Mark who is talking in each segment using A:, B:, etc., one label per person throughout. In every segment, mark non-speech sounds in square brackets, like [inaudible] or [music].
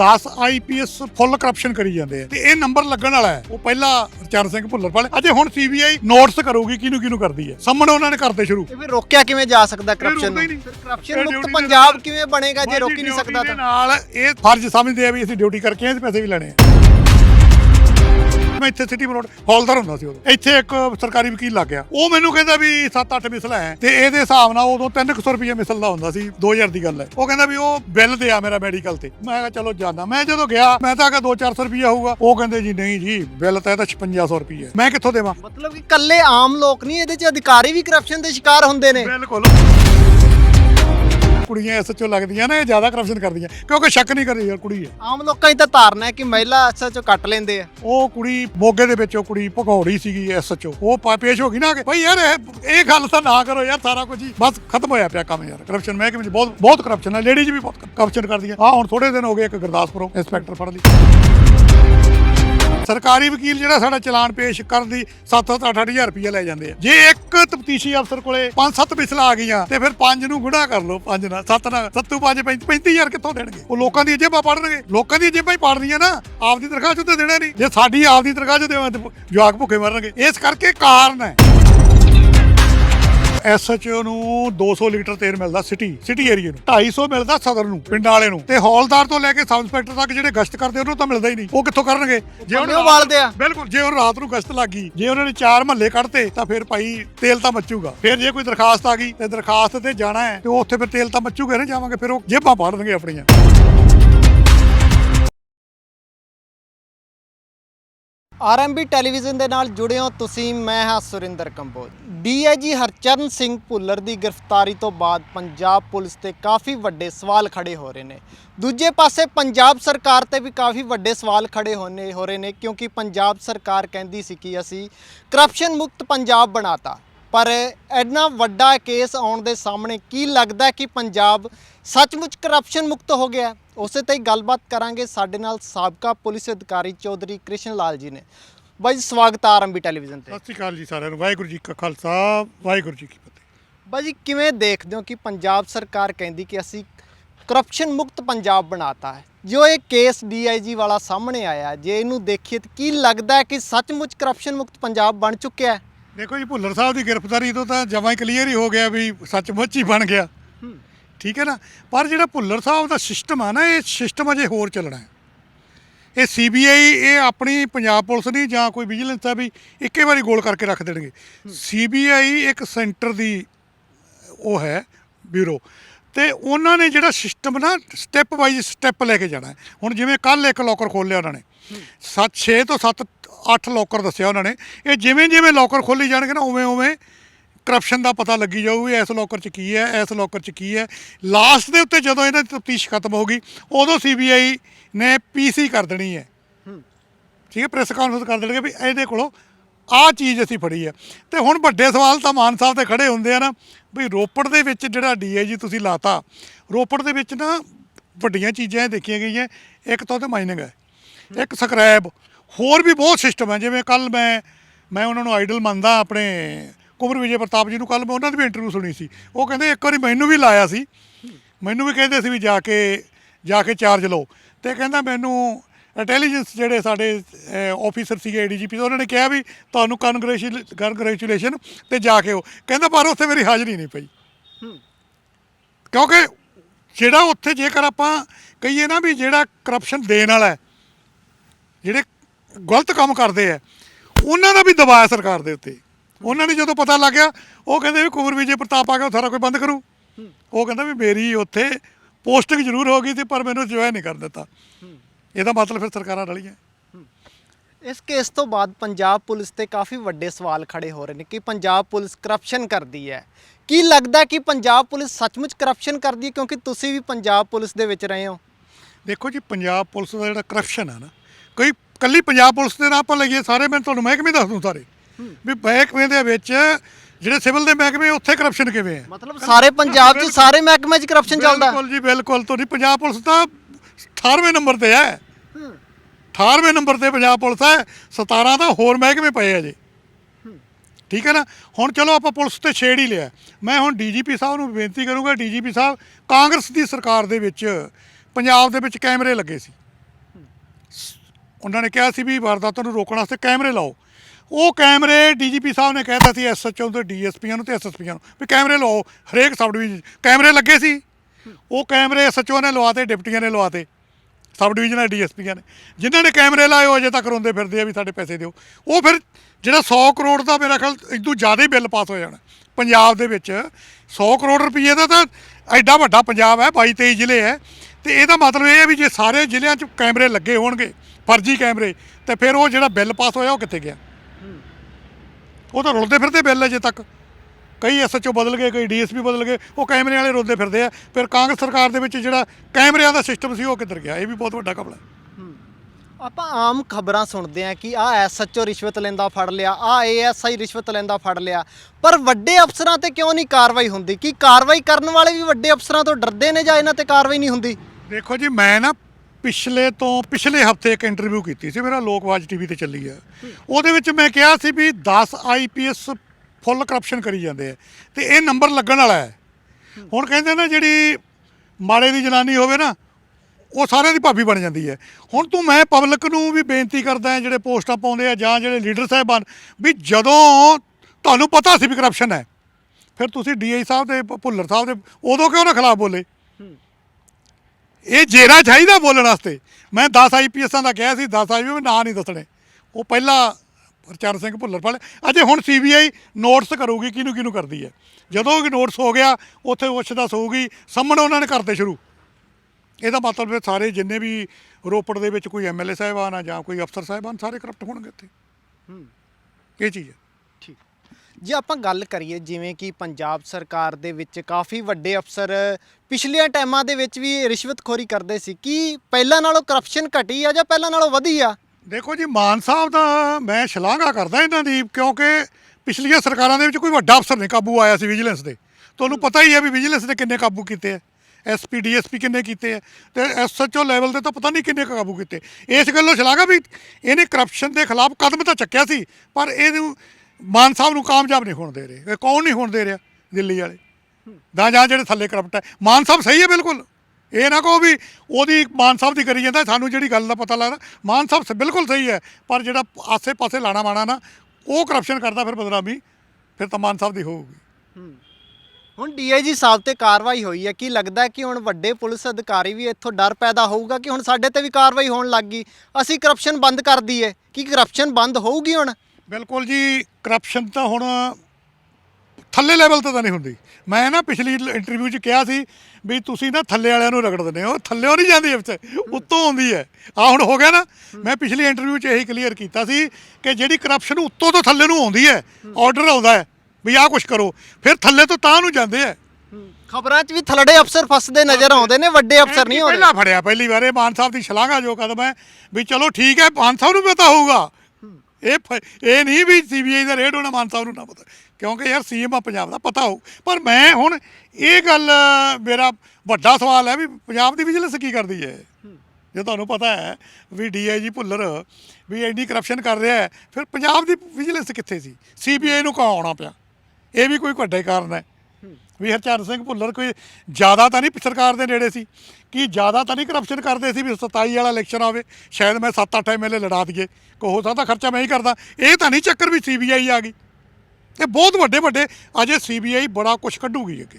A: 10 IPS ਫੁੱਲ corruption ਕਰੀ ਜਾਂਦੇ ਆ। ਤੇ ਇਹ ਨੰਬਰ ਲੱਗਣ ਵਾਲਾ ਹੈ। ਉਹ ਪਹਿਲਾਂ ਚਰਨ ਸਿੰਘ ਭੁੱਲਰ ਵਾਲੇ ਅਜੇ ਹੁਣ ਸੀਬੀਆਈ ਨੋਟਿਸ ਕਰੂਗੀ ਕਿਹਨੂੰ ਕਿਹਨੂੰ ਕਰਦੀ ਹੈ। ਸਾਹਮਣੇ ਉਹਨਾਂ ਨੇ ਕਰਦੇ ਸ਼ੁਰੂ।
B: ਇਹ ਫਿਰ ਰੋਕਿਆ ਕਿਵੇਂ ਜਾ ਸਕਦਾ ਕਰਪਸ਼ਨ ਨੂੰ। ਫਿਰ ਕਰਪਸ਼ਨ ਮੁਕਤ ਪੰਜਾਬ ਕਿਵੇਂ ਬਣੇਗਾ ਜੇ ਰੋਕ ਨਹੀਂ ਸਕਦਾ ਤਾਂ?
A: ਨਾਲ ਇਹ ਫਰਜ਼ ਸਮਝਦੇ ਆ ਵੀ ਅਸੀਂ ਡਿਊਟੀ ਕਰਕੇ ਆਏ ਤੇ ਪੈਸੇ ਵੀ ਲੈਣੇ ਆ। ਮੈਂ ਇੱਥੇ ਸਿਟੀ ਬਲੋਡ ਹੌਲਦਾਰ ਹੁੰਦਾ ਸੀ ਉਦੋਂ। ਇੱਥੇ ਇੱਕ ਸਰਕਾਰੀ ਵਕੀਲ ਲੱਗ ਗਿਆ। ਉਹ ਮੈਨੂੰ ਕਹਿੰਦਾ ਵੀ 7-8 ਮਿਸਲ ਹੈ। ਤੇ ਇਹਦੇ ਹਿਸਾਬ ਨਾਲ ਉਦੋਂ 300 ਰੁਪਏ ਮਿਸਲ ਦਾ ਹੁੰਦਾ ਸੀ 2000 ਦੀ ਗੱਲ ਹੈ। ਉਹ ਕਹਿੰਦਾ ਵੀ ਉਹ ਬਿੱਲ ਦੇ ਆ ਮੇਰਾ ਮੈਡੀਕਲ ਤੇ। ਮੈਂ ਕਿਹਾ ਚਲੋ ਜਾਂਦਾ ਮੈਂ ਜਦੋਂ ਗਿਆ ਮੈਂ ਤਾਂ ਕਿਹਾ 2-400 ਰੁਪਏ ਹੋਊਗਾ। ਉਹ ਕਹਿੰਦੇ ਜੀ ਨਹੀਂ ਜੀ ਬਿੱਲ ਤਾਂ ਇਹਦਾ 5600 ਰੁਪਏ ਮੈਂ ਕਿੱਥੋਂ ਦੇਵਾਂ?
B: ਮਤਲਬ ਕਿ ਕੱਲੇ ਆਮ ਲੋਕ ਨਹੀਂ ਇਹਦੇ ਚ ਅਧਿਕਾਰੀ ਵੀ ਕਰਪਸ਼ਨ ਦੇ ਸ਼ਿਕਾਰ ਹੁੰਦੇ ਨੇ।
A: ਬਿਲਕੁਲ। ਕੁੜੀਆਂ ਐਸਐਚਓ ਲੱਗਦੀਆਂ ਨੇ ਇਹ ਜ਼ਿਆਦਾ ਕਰਪਸ਼ਨ ਕਰਦੀਆਂ। ਕਿਉਂਕਿ ਸ਼ੱਕ ਨਹੀਂ ਕਰਦੀ ਯਾਰ ਕੁੜੀ ਹੈ
B: ਆਮ ਲੋਕਾਂ ਦੀ ਤਾਂ ਧਾਰਨਾ ਹੈ ਕਿ ਮਹਿਲਾ ਚ ਕੱਟ ਲੈਂਦੇ ਆ।
A: ਉਹ ਕੁੜੀ ਮੋਗੇ ਦੇ ਵਿੱਚ ਉਹ ਕੁੜੀ ਭਗੌੜੀ ਸੀਗੀ ਐਸਐਚਓ ਉਹ ਪਾ- ਪੇਸ਼ ਹੋ ਗਈ ਨਾ ਕਿ ਭਾਈ ਯਾਰ ਇਹ ਇਹ ਗੱਲ ਤਾਂ ਨਾ ਕਰੋ ਯਾਰ ਸਾਰਾ ਕੁਝ ਹੀ ਬਸ ਖਤਮ ਹੋਇਆ ਪਿਆ ਕੰਮ ਯਾਰ। ਕਰਪਸ਼ਨ ਮਹਿਕਮੇ 'ਚ ਬਹੁਤ ਬਹੁਤ ਕਰਪਸ਼ਨ ਹੈ ਲੇਡੀਜ਼ ਵੀ ਬਹੁਤ ਕਰਪਸ਼ਨ ਕਰਦੀਆਂ। ਆ ਹੁਣ ਥੋੜੇ ਦਿਨ ਹੋ ਗਏ ਇੱਕ ਗੁਰਦਾਸਪੁਰੋਂ ਇੰਸਪੈਕਟਰ ਫੜ ਲਈ। ਸਰਕਾਰੀ ਵਕੀਲ ਜਿਹੜਾ ਸਾਡਾ ਚਲਾਨ ਪੇਸ਼ ਕਰਨ ਦੀ 7-7 8000 ਰੁਪਏ ਲੈ ਜਾਂਦੇ ਆ। ਜੇ ਇੱਕ ਤਫਤੀਸ਼ੀ ਅਫਸਰ ਕੋਲੇ 5-7 ਮਿਸਲਾਂ ਆ ਗਈਆਂ, ਤੇ ਫਿਰ ਪੰਜ ਨੂੰ ਗੁਣਾ ਕਰ ਲਓ, ਪੰਜ ਨਾਲ, ਸੱਤ ਨਾਲ, ਸੱਤੂ ਪੰਜ 35000 ਕਿੱਥੋਂ ਦੇਣਗੇ? ਉਹ ਲੋਕਾਂ ਦੀ ਜੇਬਾਂ ਪੜਨਗੇ ਲੋਕਾਂ ਦੀ ਜੇਬਾਂ ਹੀ ਪੜਨੀਆਂ ਨਾ, ਆਪਦੀ ਤਨਖਾਹ ਚੋਂ ਤੇ ਦੇਣਾ ਨਹੀਂ। ਜੇ ਸਾਡੀ ਆਪਦੀ ਤਨਖਾਹ ਚੋਂ ਦੇਵਾਂ, ਤੇ ਜਵਾਕ ਭੁੱਖੇ ਮਰਨਗੇ। ਇਸ ਕਰਕੇ ਕਾਰਨ ਹੈ। ਐਸਐਚਓ ਨੂੰ 200 ਲੀਟਰ ਤੇਲ ਮਿਲਦਾ ਸਿਟੀ ਸਿਟੀ ਏਰੀਆ ਨੂੰ 250 ਮਿਲਦਾ ਸਦਰ ਨੂੰ ਪਿੰਡਾਂ ਵਾਲੇ ਨੂੰ। ਤੇ ਹੌਲਦਾਰ ਤੋਂ ਲੈ ਕੇ ਸਬ ਇੰਸਪੈਕਟਰ ਤੱਕ ਜਿਹੜੇ ਗਸ਼ਤ ਕਰਦੇ ਉਹਨਾਂ ਨੂੰ ਤਾਂ ਮਿਲਦਾ ਹੀ ਨਹੀਂ। ਉਹ ਕਿੱਥੋਂ ਕਰਨਗੇ? ਜੇ ਰਾਤ-
B: ਉਬਾਲਦੇ ਆ।
A: ਬਿਲਕੁਲ ਜੇ ਉਹ ਰਾਤ ਨੂੰ ਗਸ਼ਤ ਲੱਗ ਜੇ ਉਹਨਾਂ ਨੇ ਚਾਰ ਮਹੱਲੇ ਕੱਢਤੇ ਤਾਂ ਫਿਰ ਭਾਈ ਤੇਲ ਤਾਂ ਮੱਚੂਗਾ। ਫਿਰ ਜੇ ਕੋਈ ਦਰਖਾਸਤ ਆ ਗਈ ਤੇ ਦਰਖਾਸਤ ਤੇ ਜਾਣਾ ਹੈ ਤੇ ਉਹ ਉੱਥੇ ਫਿਰ ਤੇਲ ਤਾਂ ਮੱਚੂਗਾ ਨਾ ਜਾਵਾਂਗੇ ਫਿਰ ਉਹ ਜੇਬਾਂ ਪਾੜਨਗੇ ਆਪਣੀਆਂ।
B: ਆਰਐਮਬੀ ਟੈਲੀਵਿਜ਼ਨ ਦੇ ਨਾਲ ਜੁੜੇ ਹੋ ਤੁਸੀਂ, ਮੈਂ ਹਾਂ ਸੁਰਿੰਦਰ ਕੰਬੋਜ। ਡੀਆਈਜੀ ਹਰਚਰਨ ਸਿੰਘ ਭੁੱਲਰ ਦੀ ਗ੍ਰਿਫਤਾਰੀ ਤੋਂ ਬਾਅਦ ਪੰਜਾਬ ਪੁਲਿਸ ਤੇ ਕਾਫੀ ਵੱਡੇ ਸਵਾਲ ਖੜੇ ਹੋ ਰਹੇ ਨੇ। ਦੂਜੇ ਪਾਸੇ ਪੰਜਾਬ ਸਰਕਾਰ ਤੇ ਵੀ ਕਾਫੀ ਵੱਡੇ ਸਵਾਲ ਖੜੇ ਹੋਣੇ ਹੋ ਰਹੇ ਨੇ, ਕਿਉਂਕਿ ਪੰਜਾਬ ਸਰਕਾਰ ਕਹਿੰਦੀ ਸੀ ਕਿ ਅਸੀਂ ਕਰਪਸ਼ਨ ਮੁਕਤ ਪੰਜਾਬ ਬਣਾਤਾ। ਪਰ ਇੰਨਾ ਵੱਡਾ ਕੇਸ ਆਉਣ ਦੇ ਸਾਹਮਣੇ ਕੀ ਲੱਗਦਾ ਕਿ ਪੰਜਾਬ ਸੱਚਮੁੱਚ ਕਰਪਸ਼ਨ ਮੁਕਤ ਹੋ ਗਿਆ? ਉਸੇ ਤੇ ਹੀ ਗੱਲਬਾਤ ਕਰਾਂਗੇ ਸਾਡੇ ਨਾਲ ਸਾਬਕਾ ਪੁਲਿਸ ਅਧਿਕਾਰੀ ਚੌਧਰੀ ਕ੍ਰਿਸ਼ਨ ਲਾਲ ਜੀ ਨੇ। ਬਾਈ ਜੀ, ਸਵਾਗਤ ਹੈ ਆਰਐਮਬੀ ਟੈਲੀਵਿਜ਼ਨ ਤੇ।
A: ਸਤਿ ਸ਼੍ਰੀ ਅਕਾਲ ਜੀ ਸਾਰਿਆਂ ਨੂੰ। ਵਾਹਿਗੁਰੂ ਜੀ ਕਾ ਖਾਲਸਾ ਵਾਹਿਗੁਰੂ ਜੀ ਕੀ ਫਤਿਹ।
B: ਬਾਈ ਜੀ ਕਿਵੇਂ ਦੇਖਦੇ ਹੋ ਕਿ ਪੰਜਾਬ ਸਰਕਾਰ ਕਹਿੰਦੀ ਕਿ ਅਸੀਂ ਕਰਪਸ਼ਨ ਮੁਕਤ ਪੰਜਾਬ ਬਣਾਤਾ ਹੈ? ਜੋ ਇਹ ਕੇਸ ਡੀਆਈਜੀ ਵਾਲਾ ਸਾਹਮਣੇ ਆਇਆ ਜੇ ਇਹਨੂੰ ਦੇਖੀਏ ਤਾਂ ਕੀ ਲੱਗਦਾ ਹੈ ਕਿ ਸੱਚਮੁੱਚ ਕਰਪਸ਼ਨ ਮੁਕਤ ਪੰਜਾਬ ਬਣ ਚੁੱਕਿਆ ਹੈ?
A: ਦੇਖੋ ਜੀ ਭੁੱਲਰ ਸਾਹਿਬ ਦੀ ਗ੍ਰਿਫਤਾਰੀ ਤੋਂ ਤਾਂ ਜਮਾਂ ਹੀ ਕਲੀਅਰ ਹੀ ਹੋ ਗਿਆ ਵੀ ਸੱਚਮੁੱਚ ਹੀ ਬਣ ਗਿਆ। ਠੀਕ ਹੈ ਨਾ? ਪਰ ਜਿਹੜਾ ਭੁੱਲਰ ਸਾਹਿਬ ਦਾ ਸਿਸਟਮ ਆ ਨਾ ਇਹ ਸਿਸਟਮ ਅਜੇ ਹੋਰ ਚੱਲਣਾ ਹੈ। ਇਹ ਸੀਬੀਆਈ ਇਹ ਆਪਣੀ ਪੰਜਾਬ ਪੁਲਿਸ ਨਹੀਂ ਜਾਂ ਕੋਈ ਵਿਜੀਲੈਂਸ ਆ ਵੀ ਇੱਕੇ ਵਾਰੀ ਗੋਲ ਕਰਕੇ ਰੱਖ ਦੇਣਗੇ। ਸੀਬੀਆਈ ਇੱਕ ਸੈਂਟਰ ਦੀ ਉਹ ਹੈ ਬਿਊਰੋ। ਤੇ ਉਹਨਾਂ ਨੇ ਜਿਹੜਾ ਸਿਸਟਮ ਨਾ ਸਟੈਪ ਵਾਈਜ਼ ਸਟੈਪ ਲੈ ਕੇ ਜਾਣਾ। ਹੁਣ ਜਿਵੇਂ ਕੱਲ ਇੱਕ ਲੋਕਰ ਖੋਲ੍ਹਿਆ ਉਹਨਾਂ ਨੇ। 7 6 ਤੋਂ 7 8 ਲੋਕਰ ਦੱਸਿਆ ਉਹਨਾਂ ਨੇ। ਇਹ ਜਿਵੇਂ ਜਿਵੇਂ ਲੋਕਰ ਖੋਲੀ ਜਾਣਗੇ ਨਾ ਉਵੇਂ ਉਵੇਂ ਕਰਪਸ਼ਨ ਦਾ ਪਤਾ ਲੱਗੀ ਜਾਊਗੀ ਇਸ ਲੋਕਰ 'ਚ ਕੀ ਹੈ, ਇਸ ਲੋਕਰ 'ਚ ਕੀ ਹੈ। ਲਾਸਟ ਦੇ ਉੱਤੇ ਜਦੋਂ ਇਹਨਾਂ ਦੀ ਤਫਤੀਸ਼ ਖਤਮ ਹੋ ਗਈ, ਉਦੋਂ ਸੀਬੀਆਈ ਨੇ ਪੀਸੀ ਕਰ ਦੇਣੀ ਹੈ। ਠੀਕ ਹੈ ਪ੍ਰੈਸ ਕਾਨਫਰੰਸ ਕਰ ਦੇਣਗੇ ਵੀ ਇਹਦੇ ਕੋਲੋਂ ਆਹ ਚੀਜ਼ ਅਸੀਂ ਫੜੀ ਹੈ। ਤੇ ਹੁਣ ਵੱਡੇ ਸਵਾਲ ਤਾਂ ਮਾਨ ਸਾਹਿਬ ਤੇ ਖੜੇ ਹੁੰਦੇ ਆ ਨਾ, ਵੀ ਰੋਪੜ ਦੇ ਵਿੱਚ ਜਿਹੜਾ ਡੀਆਈਜੀ ਤੁਸੀਂ ਲਾਤਾ, ਰੋਪੜ ਦੇ ਵਿੱਚ ਨਾ ਵੱਡੀਆਂ ਚੀਜ਼ਾਂ ਇਹ ਦੇਖੀਆਂ ਗਈਆਂ। ਇੱਕ ਤਾਂ ਉਹਦੇ ਮਾਈਨਿੰਗ ਹੈ, ਇੱਕ ਸਕ੍ਰੈਪ ਹੋਰ ਵੀ ਬਹੁਤ ਸਿਸਟਮ ਹੈ। ਜਿਵੇਂ ਕੱਲ ਮੈਂ ਮੈਂ ਉਹਨਾਂ ਨੂੰ ਆਈਡਲ ਮੰਨਦਾ ਆਪਣੇ ਕੁਮਰ ਵਿਜੇ ਪ੍ਰਤਾਪ ਜੀ ਨੂੰ ਕੱਲ ਮੈਂ ਉਹਨਾਂ ਦੀ ਵੀ ਇੰਟਰਵਿਊ ਸੁਣੀ ਸੀ। ਉਹ ਕਹਿੰਦੇ ਇੱਕ ਵਾਰੀ ਮੈਨੂੰ ਵੀ ਲਾਇਆ ਸੀ। ਮੈਨੂੰ ਵੀ ਕਹਿੰਦੇ ਸੀ ਵੀ ਜਾ ਕੇ ਜਾ ਕੇ ਚਾਰਜ ਲਓ। ਤੇ ਕਹਿੰਦਾ ਮੈਨੂੰ ਇੰਟੈਲੀਜੈਂਸ ਜਿਹੜੇ ਸਾਡੇ ਆਫੀਸਰ ਸੀਗੇ ਏਡੀਜੀਪੀ ਉਹਨਾਂ ਨੇ ਕਿਹਾ ਵੀ ਤੁਹਾਨੂੰ ਕਨਗ੍ਰੈਚੁਲੇ ਕਨਗ੍ਰੈਚੁਲੇਸ਼ਨ ਤੇ ਜਾ ਕੇ ਉਹ ਕਹਿੰਦਾ ਪਰ ਉੱਥੇ ਮੇਰੀ ਹਾਜ਼ਰੀ ਨਹੀਂ ਪਈ। ਕਿਉਂਕਿ ਜਿਹੜਾ ਉੱਥੇ ਜੇਕਰ ਆਪਾਂ ਕਹੀਏ ਨਾ ਵੀ ਜਿਹੜਾ ਕਰਪਸ਼ਨ ਦੇਣ ਵਾਲਾ ਜਿਹੜੇ ਗਲਤ ਕੰਮ ਕਰਦੇ ਆ ਉਹਨਾਂ ਦਾ ਵੀ ਦਬਾਅ ਸਰਕਾਰ ਦੇ ਉੱਤੇ। ਉਹਨਾਂ ਨੇ ਜਦੋਂ ਪਤਾ ਲੱਗ ਗਿਆ ਉਹ ਕਹਿੰਦੇ ਵੀ ਕੁਮਰ ਵਿਜੇ ਪ੍ਰਤਾਪ ਆ ਗਿਆ ਉਹ ਸਾਰਾ ਕੁਝ ਬੰਦ ਕਰੂ। ਉਹ ਕਹਿੰਦਾ ਵੀ ਮੇਰੀ ਉੱਥੇ ਪੋਸਟਿੰਗ ਜ਼ਰੂਰ ਹੋ ਗਈ ਸੀ ਪਰ ਮੈਨੂੰ ਜੁਆਇਨ ਨਹੀਂ ਕਰ ਦਿੱਤਾ। ਇਹਦਾ ਮਤਲਬ ਫਿਰ ਸਰਕਾਰਾਂ ਰਲੀਆਂ।
B: ਇਸ ਕੇਸ ਤੋਂ ਬਾਅਦ ਪੰਜਾਬ ਪੁਲਿਸ ਤੇ ਕਾਫੀ ਵੱਡੇ ਸਵਾਲ ਖੜੇ ਹੋ ਰਹੇ ਨੇ ਕਿ ਪੰਜਾਬ ਪੁਲਿਸ ਕਰਪਸ਼ਨ ਕਰਦੀ ਹੈ। ਕੀ ਲੱਗਦਾ ਕਿ ਪੰਜਾਬ ਪੁਲਿਸ ਸੱਚਮੁੱਚ ਕਰਪਸ਼ਨ ਕਰਦੀ ਹੈ ਕਿਉਂਕਿ ਤੁਸੀਂ ਵੀ ਪੰਜਾਬ ਪੁਲਿਸ ਦੇ ਵਿੱਚ ਰਹੇ ਹੋ?
A: ਦੇਖੋ ਜੀ ਪੰਜਾਬ ਪੁਲਿਸ ਦਾ ਜਿਹੜਾ ਕਰਪਸ਼ਨ ਹੈ ਨਾ ਕੋਈ ਕੱਲੀ ਪੰਜਾਬ ਪੁਲਿਸ ਦੇ ਨਾਲ ਆਪਾਂ ਲਈਏ ਸਾਰੇ ਮੈਂ ਤੁਹਾਨੂੰ ਮਹਿਕਮੇ ਦੱਸ ਦੂੰ ਸਾਰੇ। ਵੀ ਮਹਿਕਮੇ ਦੇ ਵਿੱਚ ਜਿਹੜੇ ਸਿਵਲ ਦੇ ਮਹਿਕਮੇ ਉੱਥੇ ਕਰਪਸ਼ਨ ਕਿਵੇਂ ਹੈ?
B: ਮਤਲਬ ਸਾਰੇ ਪੰਜਾਬ 'ਚ ਸਾਰੇ ਮਹਿਕਮੇ 'ਚ ਕਰਪਸ਼ਨ ਚੱਲਦਾ।
A: ਬਿਲਕੁਲ ਜੀ ਬਿਲਕੁਲ। ਤੁਹਾਡੀ ਪੰਜਾਬ ਪੁਲਿਸ ਤਾਂ 18ਵੇਂ ਨੰਬਰ ਤੇ ਹੈ। 18ਵੇਂ ਨੰਬਰ ਤੇ ਪੰਜਾਬ ਪੁਲਿਸ ਹੈ। 17 ਤਾਂ ਹੋਰ ਮਹਿਕਮੇ ਪਏ ਆ ਜੀ। ਠੀਕ ਹੈ ਨਾ? ਹੁਣ ਚਲੋ ਆਪਾਂ ਪੁਲਿਸ ਤੇ ਛੇੜ ਹੀ ਲਿਆ। ਮੈਂ ਹੁਣ ਡੀਜੀਪੀ ਸਾਹਿਬ ਨੂੰ ਬੇਨਤੀ ਕਰੂੰਗਾ ਡੀਜੀਪੀ ਸਾਹਿਬ ਕਾਂਗਰਸ ਦੀ ਸਰਕਾਰ ਦੇ ਵਿੱਚ ਪੰਜਾਬ ਦੇ ਵਿੱਚ ਕੈਮਰੇ ਲੱਗੇ ਸੀ। ਉਹਨਾਂ ਨੇ ਕਿਹਾ ਸੀ ਵੀ ਵਾਰਦਾਤਾਂ ਨੂੰ ਰੋਕਣ ਵਾਸਤੇ ਕੈਮਰੇ ਲਾਓ। ਉਹ ਕੈਮਰੇ ਡੀਜੀਪੀ ਸਾਹਿਬ ਨੇ ਕਹਿਤਾ ਸੀ ਐਸਐਚਓ ਤੇ ਡੀਐਸਪੀਆਂ ਨੂੰ ਤੇ ਐਸਐਸਪੀਆਂ ਨੂੰ, ਵੀ ਕੈਮਰੇ ਲਵਾਓ ਹਰੇਕ ਸਬ ਡਿਵੀਜ਼ਨ ਕੈਮਰੇ ਲੱਗੇ ਸੀ। ਉਹ ਕੈਮਰੇ ਐਸਐਚਓ ਨੇ ਲਵਾਤੇ, ਡਿਪਟੀਆਂ ਨੇ ਲਵਾਤੇ ਸਬ ਡਿਵੀਜ਼ਨਾਂ ਡੀਐਸਪੀਆਂ ਨੇ। ਜਿਨ੍ਹਾਂ ਨੇ ਕੈਮਰੇ ਲਾਏ, ਉਹ ਅਜੇ ਤੱਕ ਰੋਂਦੇ ਫਿਰਦੇ ਆ ਵੀ ਸਾਡੇ ਪੈਸੇ ਦਿਓ। ਉਹ ਫਿਰ ਜਿਹੜਾ 100 ਕਰੋੜ ਦਾ ਮੇਰਾ ਖਿਆਲ ਇਦੋਂ ਜ਼ਿਆਦਾ ਹੀ ਬਿੱਲ ਪਾਸ ਹੋ ਜਾਣਾ। ਪੰਜਾਬ ਦੇ ਵਿੱਚ 100 ਕਰੋੜ ਰੁਪਏ ਦਾ ਤਾਂ ਐਡਾ ਵੱਡਾ ਪੰਜਾਬ ਹੈ 22 23 ਜ਼ਿਲ੍ਹੇ ਹੈ। ਤੇ ਇਹਦਾ ਮਤਲਬ ਇਹ ਹੈ ਵੀ ਜੇ ਸਾਰੇ ਜ਼ਿਲ੍ਹਿਆਂ 'ਚ ਕੈਮਰੇ ਲੱਗੇ ਹੋਣਗੇ, ਫਰਜ਼ੀ ਕੈਮਰੇ, ਤੇ ਫਿਰ ਉਹ ਜਿਹੜਾ ਬਿੱਲ ਪਾਸ ਹੋਇਆ, ਉਹ ਕਿੱਥੇ ਗਿਆ? ਉਹ ਤਾਂ ਰੁਲਦੇ ਫਿਰਦੇ ਬਿੱਲ ਅਜੇ ਤੱਕ। ਕਈ ਐਸਐਚਓ ਬਦਲ ਗਏ ਕਈ ਡੀਐਸਪੀ ਬਦਲ ਗਏ ਉਹ ਕੈਮਰੇ ਵਾਲੇ ਰੁਲਦੇ ਫਿਰਦੇ ਆ। ਫਿਰ ਕਾਂਗਰਸ ਸਰਕਾਰ ਦੇ ਵਿੱਚ ਜਿਹੜਾ ਕੈਮਰਿਆਂ ਦਾ ਸਿਸਟਮ ਸੀ ਉਹ ਕਿੱਧਰ ਗਿਆ? ਇਹ ਵੀ ਬਹੁਤ ਵੱਡਾ ਕਬਲਾ ਹੈ।
B: ਆਪਾਂ ਆਮ ਖਬਰਾਂ ਸੁਣਦੇ ਆ ਕਿ ਆ ਐਸਐਚਓ ਰਿਸ਼ਵਤ ਲੈਂਦਾ ਫੜ ਲਿਆ ਆ ਏਐਸਆਈ ਰਿਸ਼ਵਤ ਲੈਂਦਾ ਫੜ ਲਿਆ। ਪਰ ਵੱਡੇ ਅਫਸਰਾਂ ਤੇ ਕਿਉਂ ਨਹੀਂ ਕਾਰਵਾਈ ਹੁੰਦੀ? ਕੀ ਕਾਰਵਾਈ ਕਰਨ ਵਾਲੇ ਵੀ ਵੱਡੇ ਅਫਸਰਾਂ ਤੋਂ ਡਰਦੇ ਨੇ ਜਾਂ ਇਹਨਾਂ ਤੇ ਕਾਰਵਾਈ ਨਹੀਂ ਹੁੰਦੀ?
A: ਦੇਖੋ ਜੀ ਮੈਂ ਨਾ ਪਿਛਲੇ ਤੋਂ ਪਿਛਲੇ ਹਫ਼ਤੇ ਇੱਕ ਇੰਟਰਵਿਊ ਕੀਤੀ ਸੀ, ਮੇਰਾ ਲੋਕਵਾਜ ਟੀਵੀ ਤੇ ਚੱਲੀ ਆ। ਉਹਦੇ ਵਿੱਚ ਮੈਂ ਕਿਹਾ ਸੀ ਵੀ 10 ਆਈਪੀਐਸ ਫੁੱਲ ਕਰਪਸ਼ਨ ਕਰੀ ਜਾਂਦੇ ਆ ਤੇ ਇਹ ਨੰਬਰ ਲੱਗਣ ਵਾਲਾ ਹੈ। ਹੁਣ ਕਹਿੰਦੇ ਨਾ ਜਿਹੜੀ ਮਾੜੇ ਦੀ ਜਨਾਨੀ ਹੋਵੇ ਨਾ, ਉਹ ਸਾਰਿਆਂ ਦੀ ਭਾਬੀ ਬਣ ਜਾਂਦੀ ਹੈ। ਹੁਣ ਤੂੰ ਮੈਂ ਪਬਲਿਕ ਨੂੰ ਵੀ ਬੇਨਤੀ ਕਰਦਾ ਜਿਹੜੇ ਪੋਸਟਾਂ ਪਾਉਂਦੇ ਆ ਜਾਂ ਜਿਹੜੇ ਲੀਡਰ ਸਾਹਿਬਾਨ, ਵੀ ਜਦੋਂ ਤੁਹਾਨੂੰ ਪਤਾ ਸੀ ਵੀ ਕਰਪਸ਼ਨ ਹੈ, ਫਿਰ ਤੁਸੀਂ ਡੀਆਈ ਸਾਹਿਬ ਦੇ, ਭੁੱਲਰ ਸਾਹਿਬ ਦੇ, ਉਦੋਂ ਕਿਉਂ ਨਾ ਖਿਲਾਫ ਬੋਲੇ? ਇਹ ਜੇਰਾ ਚਾਹੀਦਾ ਬੋਲਣ ਵਾਸਤੇ। ਮੈਂ 10 ਆਈਪੀਐਸਾਂ ਦਾ ਕਿਹਾ ਸੀ 10 ਆਈ ਵੀ ਨਾਂ ਨਹੀਂ ਦੱਸਣੇ। ਉਹ ਪਹਿਲਾਂ ਹਰਚਰਨ ਸਿੰਘ ਭੁੱਲਰ ਫੜ ਅਜੇ ਹੁਣ ਸੀਬੀਆਈ ਨੋਟਿਸ ਕਰੂਗੀ ਕਿਹਨੂੰ ਕਿਹਨੂੰ ਕਰਦੀ ਹੈ। ਜਦੋਂ ਕਿ ਨੋਟਿਸ ਹੋ ਗਿਆ ਉੱਥੇ ਪੁੱਛਦਾਸ ਹੋਊਗੀ ਸਾਹਮਣੇ ਉਹਨਾਂ ਨੇ ਕਰਦੇ ਸ਼ੁਰੂ। ਇਹਦਾ ਮਤਲਬ ਫਿਰ ਸਾਰੇ ਜਿੰਨੇ ਵੀ ਰੋਪੜ ਦੇ ਵਿੱਚ ਕੋਈ ਐਮਐਲਏ ਸਾਹਿਬਾਨ ਆ ਜਾਂ ਕੋਈ ਅਫਸਰ ਸਾਹਿਬਾਨ ਸਾਰੇ ਕਰਪਟ ਹੋਣਗੇ ਇੱਥੇ। ਇਹ ਚੀਜ਼ ਹੈ।
B: ਠੀਕ। ਜੇ ਆਪਾਂ ਗੱਲ ਕਰੀਏ ਜਿਵੇਂ ਕਿ ਪੰਜਾਬ ਸਰਕਾਰ ਦੇ ਵਿੱਚ ਕਾਫੀ ਵੱਡੇ ਅਫਸਰ ਪਿਛਲੀਆਂ ਟਾਈਮਾਂ ਦੇ ਵਿੱਚ ਵੀ ਰਿਸ਼ਵਤਖੋਰੀ ਕਰਦੇ ਸੀ। ਕੀ ਪਹਿਲਾਂ ਨਾਲੋਂ ਕਰਪਸ਼ਨ ਘਟੀ ਆ ਜਾਂ ਪਹਿਲਾਂ ਨਾਲੋਂ ਵਧੀ ਆ?
A: ਦੇਖੋ ਜੀ, ਮਾਨ ਸਾਹਿਬ ਦਾ ਮੈਂ ਸ਼ਲਾਘਾ ਕਰਦਾ ਇਹਨਾਂ ਦੀ, ਕਿਉਂਕਿ ਪਿਛਲੀਆਂ ਸਰਕਾਰਾਂ ਦੇ ਵਿੱਚ ਕੋਈ ਵੱਡਾ ਅਫਸਰ ਨਹੀਂ ਕਾਬੂ ਆਇਆ ਸੀ ਵਿਜੀਲੈਂਸ ਦੇ। ਤੁਹਾਨੂੰ ਪਤਾ ਹੀ ਹੈ ਵੀ ਵਿਜੀਲੈਂਸ ਨੇ ਕਿੰਨੇ ਕਾਬੂ ਕੀਤੇ ਆ। ਐਸਪੀ ਡੀਐਸਪੀ ਕਿੰਨੇ ਕੀਤੇ ਆ। ਤੇ ਐਸਐਚਓ ਲੈਵਲ ਤੇ ਤਾਂ ਪਤਾ ਨਹੀਂ ਕਿੰਨੇ ਕਾਬੂ ਕੀਤੇ। ਇਸ ਗੱਲੋਂ ਸ਼ਲਾਘਾ ਵੀ ਇਹਨੇ ਕਰਪਸ਼ਨ ਦੇ ਖਿਲਾਫ ਕਦਮ ਤਾਂ ਚੱਕਿਆ ਸੀ, ਪਰ ਇਹਨੂੰ ਮਾਨ ਸਾਹਿਬ ਨੂੰ ਕਾਮਯਾਬ ਨਹੀਂ ਹੋਣ ਦੇ ਰਹੇ। ਇਹ ਕੌਣ ਨਹੀਂ ਹੋਣ ਦੇ ਰਿਹਾ ਦਿੱਲੀ ਵਾਲੇ? ਦਾ ਜਾਂ ਜਿਹੜੇ ਥੱਲੇ ਕਰਪਟ ਹੈ। ਮਾਨ ਸਾਹਿਬ ਸਹੀ ਹੈ ਬਿਲਕੁਲ। ਇਹ ਨਾ ਕਹੋ ਵੀ ਉਹਦੀ ਮਾਨ ਸਾਹਿਬ ਦੀ ਕਰੀ ਜਾਂਦਾ ਸਾਨੂੰ ਜਿਹੜੀ ਗੱਲ ਦਾ ਪਤਾ ਲੱਗਦਾ ਮਾਨ ਸਾਹਿਬ ਬਿਲਕੁਲ ਸਹੀ ਹੈ। ਪਰ ਜਿਹੜਾ ਆਸੇ-ਪਾਸੇ ਲਾਣਾ ਮਾਣਾ ਨਾ ਉਹ ਕਰਪਸ਼ਨ ਕਰਦਾ ਫਿਰ ਬਦਨਾਮੀ ਫਿਰ ਤਾਂ ਮਾਨ ਸਾਹਿਬ ਦੀ ਹੋਊਗੀ।
B: ਹੁਣ ਡੀਆਈਜੀ ਸਾਹਿਬ ਤੇ ਕਾਰਵਾਈ ਹੋਈ ਹੈ। ਕੀ ਲੱਗਦਾ ਕਿ ਹੁਣ ਵੱਡੇ ਪੁਲਿਸ ਅਧਿਕਾਰੀ ਵੀ ਇੱਥੋਂ ਡਰ ਪੈਦਾ ਹੋਊਗਾ ਕਿ ਹੁਣ ਸਾਡੇ ਤੇ ਵੀ ਕਾਰਵਾਈ ਹੋਣ ਲੱਗ ਗਈ? ਅਸੀਂ ਕਰਪਸ਼ਨ ਬੰਦ ਕਰ ਦਈਏ। ਕੀ ਕਰਪਸ਼ਨ ਬੰਦ ਹੋਊਗੀ ਹੁਣ?
A: ਬਿਲਕੁਲ ਜੀ ਕਰਪਸ਼ਨ ਤਾਂ ਹੁਣ ਥੱਲੇ ਲੈਵਲ ਤੇ ਤਾਂ ਨਹੀਂ ਹੁੰਦੀ। ਮੈਂ ਨਾ ਪਿਛਲੀ ਇੰਟਰਵਿਊ 'ਚ ਕਿਹਾ ਸੀ ਵੀ ਤੁਸੀਂ ਨਾ ਥੱਲੇ ਵਾਲਿਆਂ ਨੂੰ ਰਗੜ ਦਿੰਦੇ ਹੋ ਥੱਲੇੋਂ ਨਹੀਂ ਜਾਂਦੀ ਅਫਸਰ ਉੱਤੋਂ ਆਉਂਦੀ ਹੈ। ਆ ਹੁਣ ਹੋ ਗਿਆ ਨਾ ਮੈਂ ਪਿਛਲੀ ਇੰਟਰਵਿਊ 'ਚ ਇਹੀ ਕਲੀਅਰ ਕੀਤਾ ਸੀ ਕਿ ਜਿਹੜੀ ਕਰਪਸ਼ਨ ਉੱਤੋਂ ਤੋਂ ਥੱਲੇ ਨੂੰ ਆਉਂਦੀ ਹੈ ਆਰਡਰ ਆਉਂਦਾ ਹੈ ਵੀ ਆਹ ਕੁਝ ਕਰੋ ਫਿਰ ਥੱਲੇ ਤੋਂ ਤਾਂ ਨੂੰ ਜਾਂਦੇ ਹੈ।
B: ਖਬਰਾਂ 'ਚ ਵੀ ਥਲੜੇ ਅਫਸਰ ਫਸਦੇ ਨਜ਼ਰ ਆਉਂਦੇ ਨੇ ਵੱਡੇ ਅਫਸਰ ਨਹੀਂ ਆਉਂਦੇ
A: ਪਹਿਲਾਂ ਫੜਿਆ ਪਹਿਲੀ ਵਾਰ ਇਹ ਮਾਨ ਸਾਹਿਬ ਦੀ ਸ਼ਲਾਘਾ ਜੋ ਕਦਮ ਹੈ ਵੀ ਚਲੋ ਠੀਕ ਹੈ ਮਾਨ ਸਾਹਿਬ ਨੂੰ ਪਤਾ ਹੋਊਗਾ। ਇਹ ਇਹ ਨਹੀਂ ਵੀ ਸੀਬੀਆਈ ਦਾ ਰੇਡ ਹੋਣਾ ਮਾਨ ਸਾਹਿਬ ਨੂੰ ਨਾ ਪਤਾ। ਕਿਉਂਕਿ ਯਾਰ ਸੀਐਮ ਆ ਪੰਜਾਬ ਦਾ ਪਤਾ ਹੋਊ। ਪਰ ਮੈਂ ਹੁਣ ਇਹ ਗੱਲ ਮੇਰਾ ਵੱਡਾ ਸਵਾਲ ਹੈ ਵੀ ਪੰਜਾਬ ਦੀ ਵਿਜੀਲੈਂਸ ਕੀ ਕਰਦੀ ਹੈ? ਜੇ ਤੁਹਾਨੂੰ ਪਤਾ ਹੈ ਵੀ ਡੀਆਈਜੀ ਭੁੱਲਰ ਵੀ ਇੰਨੀ ਕਰਪਸ਼ਨ ਕਰ ਰਿਹਾ ਹੈ ਫਿਰ ਪੰਜਾਬ ਦੀ ਵਿਜੀਲੈਂਸ ਕਿੱਥੇ ਸੀ? ਸੀਬੀਆਈ ਨੂੰ ਕਿਉਂ ਆਉਣਾ ਪਿਆ? ਇਹ ਵੀ ਕੋਈ ਵੱਡੇ ਕਾਰਨ ਹੈ। ਵੀ ਹਰਚਰਨ ਸਿੰਘ ਭੁੱਲਰ ਕੋਈ ਜ਼ਿਆਦਾ ਤਾਂ ਨਹੀਂ ਸਰਕਾਰ ਦੇ ਨੇੜੇ ਸੀ? ਕੀ ਜ਼ਿਆਦਾ ਤਾਂ ਨਹੀਂ ਕਰਪਸ਼ਨ ਕਰਦੇ ਸੀ ਵੀ 27 ਵਾਲਾ ਇਲੈਕਸ਼ਨ ਆਵੇ? ਸ਼ਾਇਦ ਮੈਂ 7-8 ਐਮਐਲਏ ਲੜਾ ਦਈਏ। ਕੋ ਹੋ ਸਕਦਾ ਖਰਚਾ ਮੈਂ ਹੀ ਕਰਦਾ। ਇਹ ਤਾਂ ਨਹੀਂ ਚੱਕਰ ਵੀ ਸੀਬੀਆਈ ਆ ਗਈ। ਇਹ ਬਹੁਤ ਵੱਡੇ ਵੱਡੇ, ਅਜੇ ਸੀਬੀਆਈ ਬੜਾ ਕੁਝ ਕੱਢੂਗੀ ਅੱਗੇ।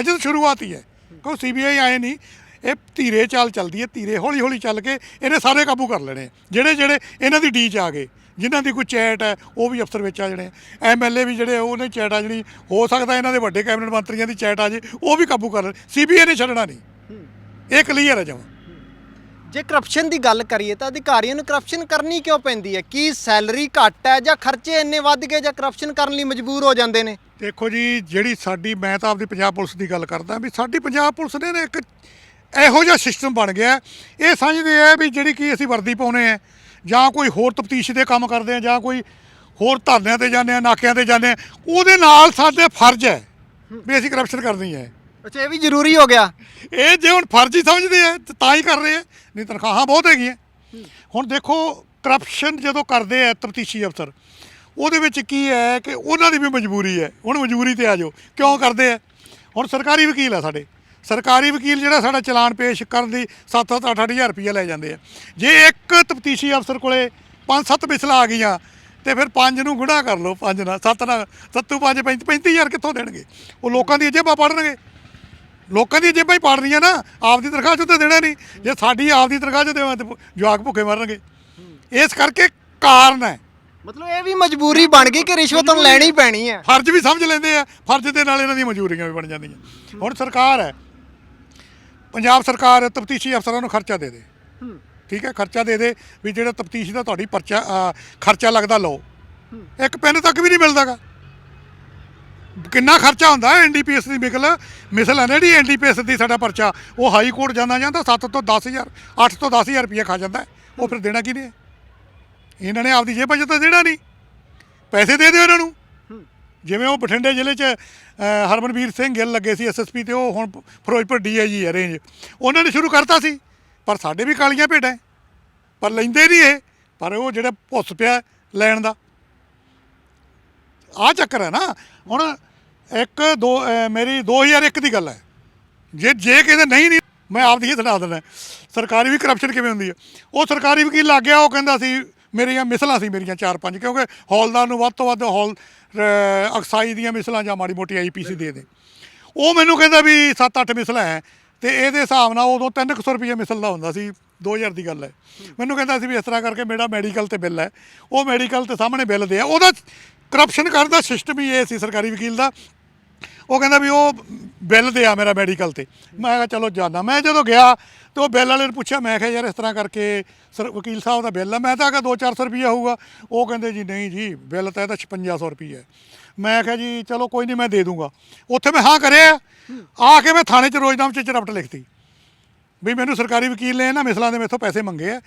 A: ਅਜੇ ਤਾਂ ਸ਼ੁਰੂਆਤ ਹੀ ਹੈ। ਕਿਉਂ ਸੀਬੀਆਈ ਆਏ ਨਹੀਂ, ਇਹ ਧੀਰੇ ਚਾਲ ਚੱਲਦੀ ਹੈ, ਧੀਰੇ ਹੌਲੀ ਹੌਲੀ ਚੱਲ ਕੇ ਇਹਨੇ ਸਾਰੇ ਕਾਬੂ ਕਰ ਲੈਣੇ ਜਿਹੜੇ ਜਿਹੜੇ ਇਹਨਾਂ ਦੀ ਡੀ ਚ ਆ ਗਏ, ਜਿਨ੍ਹਾਂ ਦੀ ਕੋਈ ਚੈਟ ਹੈ, ਉਹ ਵੀ ਅਫਸਰ ਵਿੱਚ ਆ ਜਾਣੇ ਐਮਐਲਏ ਵੀ ਜਿਹੜੇ, ਉਹਨੇ ਚੈਟ ਆ ਜਿਹੜੀ ਹੋ ਸਕਦਾ ਇਹਨਾਂ ਦੇ ਵੱਡੇ ਕੈਬਨਿਟ ਮੰਤਰੀਆਂ ਦੀ ਚੈਟ ਆ ਜੇ, ਉਹ ਵੀ ਕਾਬੂ ਕਰ ਲੈਣ। ਸੀਬੀਆਈ ਨੇ ਛੱਡਣਾ ਨਹੀਂ। ਇਹ ਕਲੀਅਰ ਹੈ ਜਮਾ।
B: ਜੇ ਕਰਪਸ਼ਨ ਦੀ ਗੱਲ ਕਰੀਏ ਤਾਂ ਅਧਿਕਾਰੀਆਂ ਨੂੰ ਕਰਪਸ਼ਨ ਕਰਨੀ ਕਿਉਂ ਪੈਂਦੀ ਹੈ? ਕੀ ਸੈਲਰੀ ਘੱਟ ਹੈ ਜਾਂ ਖਰਚੇ ਇੰਨੇ ਵੱਧ ਗਏ ਜਾਂ ਕਰਪਸ਼ਨ ਕਰਨ ਲਈ ਮਜਬੂਰ ਹੋ ਜਾਂਦੇ ਨੇ?
A: ਦੇਖੋ ਜੀ, ਜਿਹੜੀ ਸਾਡੀ, ਮੈਂ ਤਾਂ ਆਪਦੀ ਪੰਜਾਬ ਪੁਲਿਸ ਦੀ ਗੱਲ ਕਰਦਾ ਵੀ ਸਾਡੀ ਪੰਜਾਬ ਪੁਲਿਸ ਨੇ ਨਾ ਇੱਕ ਇਹੋ ਜਿਹਾ ਸਿਸਟਮ ਬਣ ਗਿਆ। ਇਹ ਸਮਝਦੇ ਆ ਵੀ ਜਿਹੜੀ ਕੀ ਅਸੀਂ ਵਰਦੀ ਪਾਉਨੇ ਆ, ਜਾਂ ਕੋਈ ਹੋਰ ਤਫਤੀਸ਼ ਦੇ ਕੰਮ ਕਰਦੇ ਆ, ਜਾਂ ਕੋਈ ਹੋਰ ਧਰਨਿਆਂ ਤੇ ਜਾਂਦੇ ਆ, ਨਾਕਿਆਂ ਤੇ ਜਾਂਦੇ ਆ, ਉਹਦੇ ਨਾਲ ਸਾਡੇ ਫਰਜ਼ ਹੈ ਵੀ ਅਸੀਂ ਕਰਪਸ਼ਨ ਕਰਨੀ ਹੈ।
B: ਅੱਛਾ ਇਹ ਵੀ ਜ਼ਰੂਰੀ ਹੋ ਗਿਆ।
A: ਇਹ ਜੇ ਹੁਣ ਫਰਜ਼ ਸਮਝਦੇ ਆ ਤੇ ਤਾਂ ਹੀ ਕਰ ਰਹੇ ਆ। ਨਹੀਂ ਤਨਖਾਹਾਂ ਬਹੁਤ ਹੈਗੀਆਂ। ਹੁਣ ਦੇਖੋ ਕਰਪਸ਼ਨ ਜਦੋਂ ਕਰਦੇ ਆ ਤਫਤੀਸ਼ੀ ਅਫਸਰ ਉਹਦੇ ਵਿੱਚ ਕੀ ਹੈ ਕਿ ਉਹਨਾਂ ਦੀ ਵੀ ਮਜਬੂਰੀ ਹੈ। ਹੁਣ ਮਜਬੂਰੀ ਤੇ ਆ ਜਾਓ। ਕਿਉਂ ਕਰਦੇ ਆ? ਹੁਣ ਸਰਕਾਰੀ ਵਕੀਲ ਆ ਸਾਡੇ। ਸਰਕਾਰੀ ਵਕੀਲ ਜਿਹੜਾ ਸਾਡਾ ਚਲਾਨ ਪੇਸ਼ ਕਰਨ ਦੀ 7-7 8-8000 ਰੁਪਏ ਲੈ ਜਾਂਦੇ ਆ। ਜੇ ਇੱਕ ਤਫਤੀਸ਼ੀ ਅਫਸਰ ਕੋਲੇ 5-7 ਮਿਸਲਾਂ ਆ ਗਈਆਂ ਤੇ ਫਿਰ ਪੰਜ ਨੂੰ ਗੁਣਾ ਕਰ ਲਓ ਪੰਜ ਨਾਲ ਸੱਤ ਨਾਲ ਸੱਤੂ ਪੰਜ 35000 ਕਿੱਥੋਂ ਦੇਣਗੇ? ਉਹ ਲੋਕਾਂ ਦੀ ਜੇਬਾਂ ਪੜਨਗੇ। ਲੋਕਾਂ ਦੀ ਜੇਬਾਂ ਹੀ ਪਾੜਨੀਆਂ ਨਾ ਆਪਦੀ ਤਨਖਾਹ ਚੋਂ ਤਾਂ ਦੇਣਾ ਨਹੀਂ। ਜੇ ਸਾਡੀ ਆਪਦੀ ਤਨਖਾਹ ਚੋਂ ਦੇਵਾਂ ਤੇ ਜਵਾਕ ਭੁੱਖੇ ਮਰਨਗੇ। ਇਸ ਕਰਕੇ ਕਾਰਨ ਹੈ।
B: ਮਤਲਬ ਇਹ ਵੀ ਮਜਬੂਰੀ ਬਣ ਗਈ ਕਿ ਰਿਸ਼ਵਤ ਹੁਣ ਲੈਣੀ ਪੈਣੀ ਹੈ।
A: ਫਰਜ਼ ਵੀ ਸਮਝ ਲੈਂਦੇ ਆ ਫਰਜ਼ ਦੇ ਨਾਲ ਇਹਨਾਂ ਦੀਆਂ ਮਜ਼ਦੂਰੀਆਂ ਵੀ ਬਣ ਜਾਂਦੀਆਂ। ਹੁਣ ਸਰਕਾਰ ਹੈ। ਪੰਜਾਬ ਸਰਕਾਰ ਤਫਤੀਸ਼ੀ ਅਫਸਰਾਂ ਨੂੰ ਖਰਚਾ ਦੇ ਦੇ। ਠੀਕ ਹੈ ਖਰਚਾ ਦੇ ਦੇ ਵੀ ਜਿਹੜਾ ਤਫਤੀਸ਼ ਦਾ ਤੁਹਾਡੀ ਪਰਚਾ ਅ, ਖਰਚਾ ਲੱਗਦਾ ਲਓ। ਇੱਕ ਪੈਨ ਤੱਕ ਵੀ ਨਹੀਂ ਮਿਲਦਾਗਾ। ਕਿੰਨਾ ਖਰਚਾ ਹੁੰਦਾ ਐਨਡੀਪੀਐਸ ਦੀ ਮਿਕਲ ਮਿਸਲ ਹੈ ਨਾ ਜਿਹੜੀ ਐਨਡੀਪੀਐਸ ਦੀ ਸਾਡਾ ਪਰਚਾ? ਉਹ ਹਾਈ ਕੋਰਟ ਜਾਂਦਾ ਜਾਂਦਾ 7 ਤੋਂ 10000 8 ਤੋਂ 10000 ਰੁਪਏ ਖਾ ਜਾਂਦਾ ਉਹ ਫਿਰ ਦੇਣਾ ਕਿਹਨੇ ਇਹਨਾਂ ਨੇ ਆਪਦੀ ਜੇਬ 'ਚ ਤਾਂ ਦੇਣਾ ਨਹੀਂ। ਪੈਸੇ ਦੇ ਦਿਓ ਇਹਨਾਂ ਨੂੰ। ਜਿਵੇਂ ਉਹ ਬਠਿੰਡੇ ਜ਼ਿਲ੍ਹੇ 'ਚ ਅ, ਹਰਮਨਵੀਰ ਸਿੰਘ ਗਿੱਲ ਲੱਗੇ ਸੀ ਐਸਐਸਪੀ ਤੇ ਉਹ ਹੁਣ ਫਿਰੋਜ਼ਪੁਰ ਡੀਆਈਜੀ ਹੈ ਰੇਂਜ ਉਹਨਾਂ ਨੇ ਸ਼ੁਰੂ ਕਰਤਾ ਸੀ। ਪਰ ਸਾਡੇ ਵੀ ਕਾਲੀਆਂ ਭੇਡਾਂ ਹੈ। ਪਰ ਲੈਂਦੇ ਨਹੀਂ ਇਹ। ਪਰ ਉਹ ਜਿਹੜਾ ਭੁੱਸ ਪਿਆ ਲੈਣ ਦਾ। ਆ ਚੱਕਰ ਹੈ ਨਾ। ਹੁਣ ਇੱਕ ਦੋ ਅ, ਮੇਰੀ 2001 ਦੀ ਗੱਲ ਹੈ। ਜੇ ਜੇ ਕਿਤੇ ਨਹੀਂ ਨਹੀਂ ਮੈਂ ਆਪਦੀ ਹੀ ਸੁਣਾ ਦਿੰਦਾ। ਸਰਕਾਰੀ ਵੀ ਕਰਪਸ਼ਨ ਕਿਵੇਂ ਹੁੰਦੀ ਹੈ? ਉਹ ਸਰਕਾਰੀ ਵਕੀਲ ਲੱਗ ਗਿਆ ਉਹ ਕਹਿੰਦਾ ਸੀ ਮੇਰੀਆਂ ਮਿਸਲਾਂ ਸੀ ਮੇਰੀਆਂ ਚਾਰ ਪੰਜ ਕਿਉਂਕਿ ਹੌਲਦਾਰ ਨੂੰ ਵੱਧ ਤੋਂ ਵੱਧ ਹੌਲ ਅ, ਅਕਸਾਈ ਦੀਆਂ ਮਿਸਲਾਂ ਜਾਂ ਮਾੜੀ ਮੋਟੀ ਆਈਪੀਸੀ ਦੇ ਦੇ। ਉਹ ਮੈਨੂੰ ਕਹਿੰਦਾ ਵੀ 7-8 ਮਿਸਲਾਂ ਹੈ ਤੇ ਇਹਦੇ ਹਿਸਾਬ ਨਾਲ ਉਦੋਂ 300 ਰੁਪਏ ਮਿਸਲ ਦਾ ਹੁੰਦਾ ਸੀ 2000 ਦੀ ਗੱਲ ਹੈ। ਮੈਨੂੰ ਕਹਿੰਦਾ ਸੀ ਵੀ ਇਸ ਤਰ੍ਹਾਂ ਕਰਕੇ ਮੇਰਾ ਮੈਡੀਕਲ ਤੇ ਬਿੱਲ ਹੈ। ਉਹ ਮੈਡੀਕਲ ਤੇ ਸਾਹਮਣੇ ਬਿੱਲ ਦੇ ਆ। ਉਹਦਾ ਕਰਪਸ਼ਨ ਕਰਦਾ ਸਿਸਟਮ ਹੀ ਇਹ ਸੀ ਸਰਕਾਰੀ ਵਕੀਲ ਦਾ। ਉਹ ਕਹਿੰਦਾ ਵੀ ਉਹ ਬਿੱਲ ਦੇ ਆ ਮੇਰਾ ਮੈਡੀਕਲ ਤੇ। ਮੈਂ ਕਿਹਾ ਚਲੋ ਜਾਣਾ ਮੈਂ ਜਦੋਂ ਗਿਆ ਤੇ ਉਹ ਬਿੱਲ ਵਾਲੇ ਨੂੰ ਪੁੱਛਿਆ, ਮੈਂ ਕਿਹਾ ਯਾਰ ਇਸ ਤਰ੍ਹਾਂ ਕਰਕੇ ਸਰ ਵਕੀਲ ਸਾਹਿਬ ਦਾ ਬਿੱਲ ਆ। ਮੈਂ ਤਾਂ ਕਿਹਾ 2-400 ਰੁਪਈਆ ਹੋਊਗਾ। ਉਹ ਕਹਿੰਦੇ ਜੀ ਨਹੀਂ ਜੀ, ਬਿੱਲ ਤਾਂ ਇਹਦਾ 5600 ਰੁਪਈਆ ਹੈ। ਮੈਂ ਕਿਹਾ ਜੀ ਚਲੋ ਕੋਈ ਨਹੀਂ, ਮੈਂ ਦੇ ਦੂੰਗਾ। ਉੱਥੇ ਮੈਂ ਹਾਂ ਕਰਿਆ। ਆ ਕੇ ਮੈਂ ਥਾਣੇ 'ਚ ਰੋਜ਼ਨਾਮ 'ਚ ਰਪਟ ਲਿਖਤੀ। ਵੀ ਮੈਨੂੰ ਸਰਕਾਰੀ ਵਕੀਲ ਨੇ ਨਾ ਮਿਸਲਾਂ ਦੇ ਮੇਥੋਂ ਪੈਸੇ ਮੰਗੇ ਆ।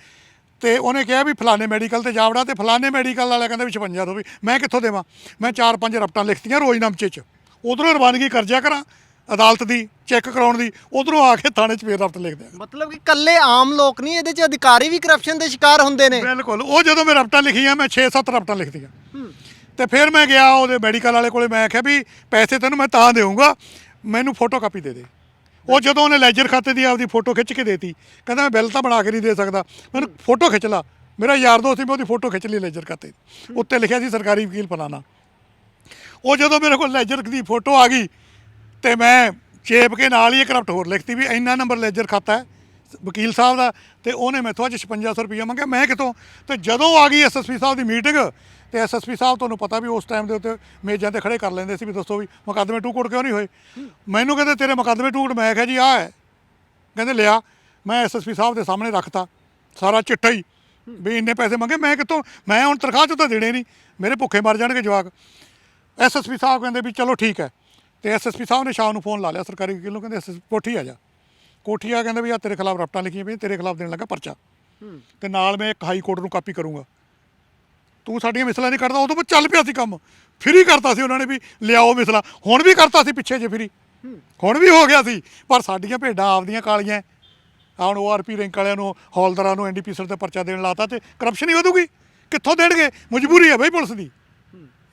A: ਤੇ ਉਹਨੇ ਕਿਹਾ ਵੀ ਫਲਾਣੇ ਮੈਡੀਕਲ ਤੇ ਜਾਵੜਾ ਤੇ ਫਲਾਣੇ ਮੈਡੀਕਲ ਵਾਲਾ ਕਹਿੰਦਾ ਵੀ 56 ਰੁਪਏ ਮੈਂ ਕਿੱਥੋਂ ਦੇਵਾਂ? ਮੈਂ ਚਾਰ ਪੰਜ ਰਪਟਾਂ ਲਿਖਤੀਆਂ ਰੋਜ਼ਨਾਮਚੇ 'ਚ। ਉਧਰੋਂ ਰਵਾਨਗੀ ਕਰਜਿਆ ਕਰਾਂ ਅਦਾਲਤ ਦੀ ਚੈੱਕ ਕਰਾਉਣ ਦੀ ਉਧਰੋਂ ਆ ਕੇ ਥਾਣੇ 'ਚ ਫੇਰ ਰਪਟ ਲਿਖ ਦਿਆਂ।
B: ਮਤਲਬ ਕਿ ਕੱਲੇ ਆਮ ਲੋਕ ਨਹੀਂ ਇਹਦੇ ਚ ਅਧਿਕਾਰੀ ਵੀ ਕਰਪਸ਼ਨ ਦੇ ਸ਼ਿਕਾਰ ਹੁੰਦੇ ਨੇ।
A: ਬਿਲਕੁਲ ਉਹ ਜਦੋਂ ਮੈਂ ਰਪਟਾਂ ਲਿਖੀਆਂ ਮੈਂ 6-7 ਰਪਟਾਂ ਲਿਖਤੀਆਂ। ਤੇ ਫਿਰ ਮੈਂ ਗਿਆ ਉਹਦੇ ਮੈਡੀਕਲ ਵਾਲੇ ਕੋਲੇ ਮੈਂ ਆਖਿਆ ਵੀ ਪੈਸੇ ਤੈਨੂੰ ਮੈਂ ਤਾਂ ਦੇਵਾਂਗਾ ਮੈਨੂੰ ਫੋਟੋ ਕਾਪੀ ਦੇ ਦੇ। ਉਹ ਜਦੋਂ ਉਹਨੇ ਲੈਜਰ ਖਾਤੇ ਦੀ ਆਪਦੀ ਫੋਟੋ ਖਿੱਚ ਕੇ ਦੇਤੀ, ਕਹਿੰਦਾ ਮੈਂ ਬਿੱਲ ਤਾਂ ਬਣਾ ਕੇ ਨਹੀਂ ਦੇ ਸਕਦਾ। ਮੈਨੂੰ ਫੋਟੋ ਖਿੱਚ ਲਾ। ਮੇਰਾ ਯਾਰ ਦੋਸਤ ਸੀ, ਮੈਂ ਉਹਦੀ ਫੋਟੋ ਖਿੱਚ ਲਈ ਲੈਜਰ ਖਾਤੇ ਦੀ। ਉੱਤੇ ਲਿਖਿਆ ਸੀ, ਸਰਕਾਰੀ ਵਕੀਲ ਫਲਾਣਾ ਉਹ ਜਦੋਂ ਮੇਰੇ ਕੋਲ ਲੈਜਰ ਦੀ ਫੋਟੋ ਆ ਗਈ, ਤੇ ਮੈਂ ਚੇਪ ਕੇ ਨਾਲ ਹੀ ਇੱਕ ਕਰਪਟ ਹੋਰ ਲਿਖਤੀ ਵੀ ਇੰਨਾ ਨੰਬਰ ਲੈਜਰ ਖਾਤਾ ਹੈ, ਵਕੀਲ ਸਾਹਿਬ ਦਾ। ਤੇ ਉਹਨੇ ਮੈਥੋਂ ਅੱਜ 5600 ਰੁਪਏ ਮੰਗਿਆ। ਮੈਂ ਕਿਤੋਂ ਤੇ ਜਦੋਂ ਆ ਗਈ ਐਸਐਸਪੀ ਸਾਹਿਬ ਦੀ ਮੀਟਿੰਗ ਤੇ ਐਸਐਸਪੀ ਸਾਹਿਬ ਤੁਹਾਨੂੰ ਪਤਾ ਵੀ ਉਸ ਟਾਈਮ ਦੇ ਉੱਤੇ ਮੇਜ਼ਾਂ ਤੇ ਖੜੇ ਕਰ ਲੈਂਦੇ ਸੀ ਵੀ ਦੱਸੋ ਵੀ ਮੁਕੱਦਮੇ ਟੂਕੜ ਕਿਉਂ ਨਹੀਂ ਹੋਏ? ਮੈਨੂੰ ਕਹਿੰਦੇ ਤੇਰੇ ਮੁਕੱਦਮੇ ਟੂਕੜ ਮੈਂ ਕਿਹਾ ਜੀ ਆ ਹੈ। ਕਹਿੰਦੇ ਲਿਆ ਮੈਂ ਐਸਐਸਪੀ ਸਾਹਿਬ ਦੇ ਸਾਹਮਣੇ ਰੱਖਤਾ ਸਾਰਾ ਚਿੱਟਾ ਹੀ। ਵੀ ਇੰਨੇ ਪੈਸੇ ਮੰਗੇ ਮੈਂ ਕਿਤੋਂ ਮੈਂ ਹੁਣ ਤਨਖਾਹ ਚ ਤਾਂ ਦੇਣੇ ਨਹੀਂ। ਮੇਰੇ ਭੁੱਖੇ ਮਰ ਜਾਣਗੇ ਜਵਾਕ। ਐਸਐਸਪੀ ਸਾਹਿਬ ਕਹਿੰਦੇ ਵੀ ਚਲੋ ਠੀਕ ਹੈ। ਤੇ ਐਸਐਸਪੀ ਸਾਹਿਬ ਨੇ ਸ਼ਾਮ ਨੂੰ ਫੋਨ ਲਾ ਲਿਆ ਸਰਕਾਰੀ ਵਕੀਲ ਨੂੰ ਕਹਿੰਦੇ ਐਸਐਸ ਕੋਠੀ ਆ ਜਾ। ਕੋਠੀ ਆ ਕਹਿੰਦੇ ਵੀ ਆ ਤੇਰੇ ਖਿਲਾਫ ਰਪਟਾਂ ਲਿਖੀਆਂ ਪਈਆਂ ਤੇਰੇ ਖਿਲਾਫ ਦੇਣ ਲੱਗਾ ਪਰਚਾ। ਤੇ ਨਾਲ ਮੈਂ ਇੱਕ ਹਾਈ ਕੋਰਟ ਨੂੰ ਕਾਪੀ ਕਰੂੰਗਾ। ਤੂੰ ਸਾਡੀਆਂ ਮਿਸਲਾਂ ਨਹੀਂ ਕੱਢਦਾ ਉਦੋਂ ਬਾਅਦ ਚੱਲ ਪਿਆ ਸੀ ਕੰਮ। ਫਰੀ ਕਰਤਾ ਸੀ ਉਹਨਾਂ ਨੇ ਵੀ ਲਿਆਓ ਮਿਸਲਾਂ। ਹੁਣ ਵੀ ਕਰਤਾ ਸੀ ਪਿੱਛੇ ਜੇ ਫਰੀ ਹੁਣ ਵੀ ਹੋ ਗਿਆ ਸੀ। ਪਰ ਸਾਡੀਆਂ ਭੇਡਾਂ ਆਪਦੀਆਂ ਕਾਲੀਆਂ। ਹੁਣ ਓਆਰਪੀ ਰੈਂਕ ਵਾਲਿਆਂ ਨੂੰ ਹੌਲਦਾਰਾਂ ਨੂੰ ਐਨਡੀਪੀ ਸਰ ਤੇ ਪਰਚਾ ਦੇਣ ਲਾਤਾ ਤੇ ਕਰਪਸ਼ਨ ਹੀ ਵਧੂਗੀ। ਕਿੱਥੋਂ ਦੇਣਗੇ? ਮਜਬੂਰੀ ਹੈ ਬਈ ਪੁਲਿਸ ਦੀ।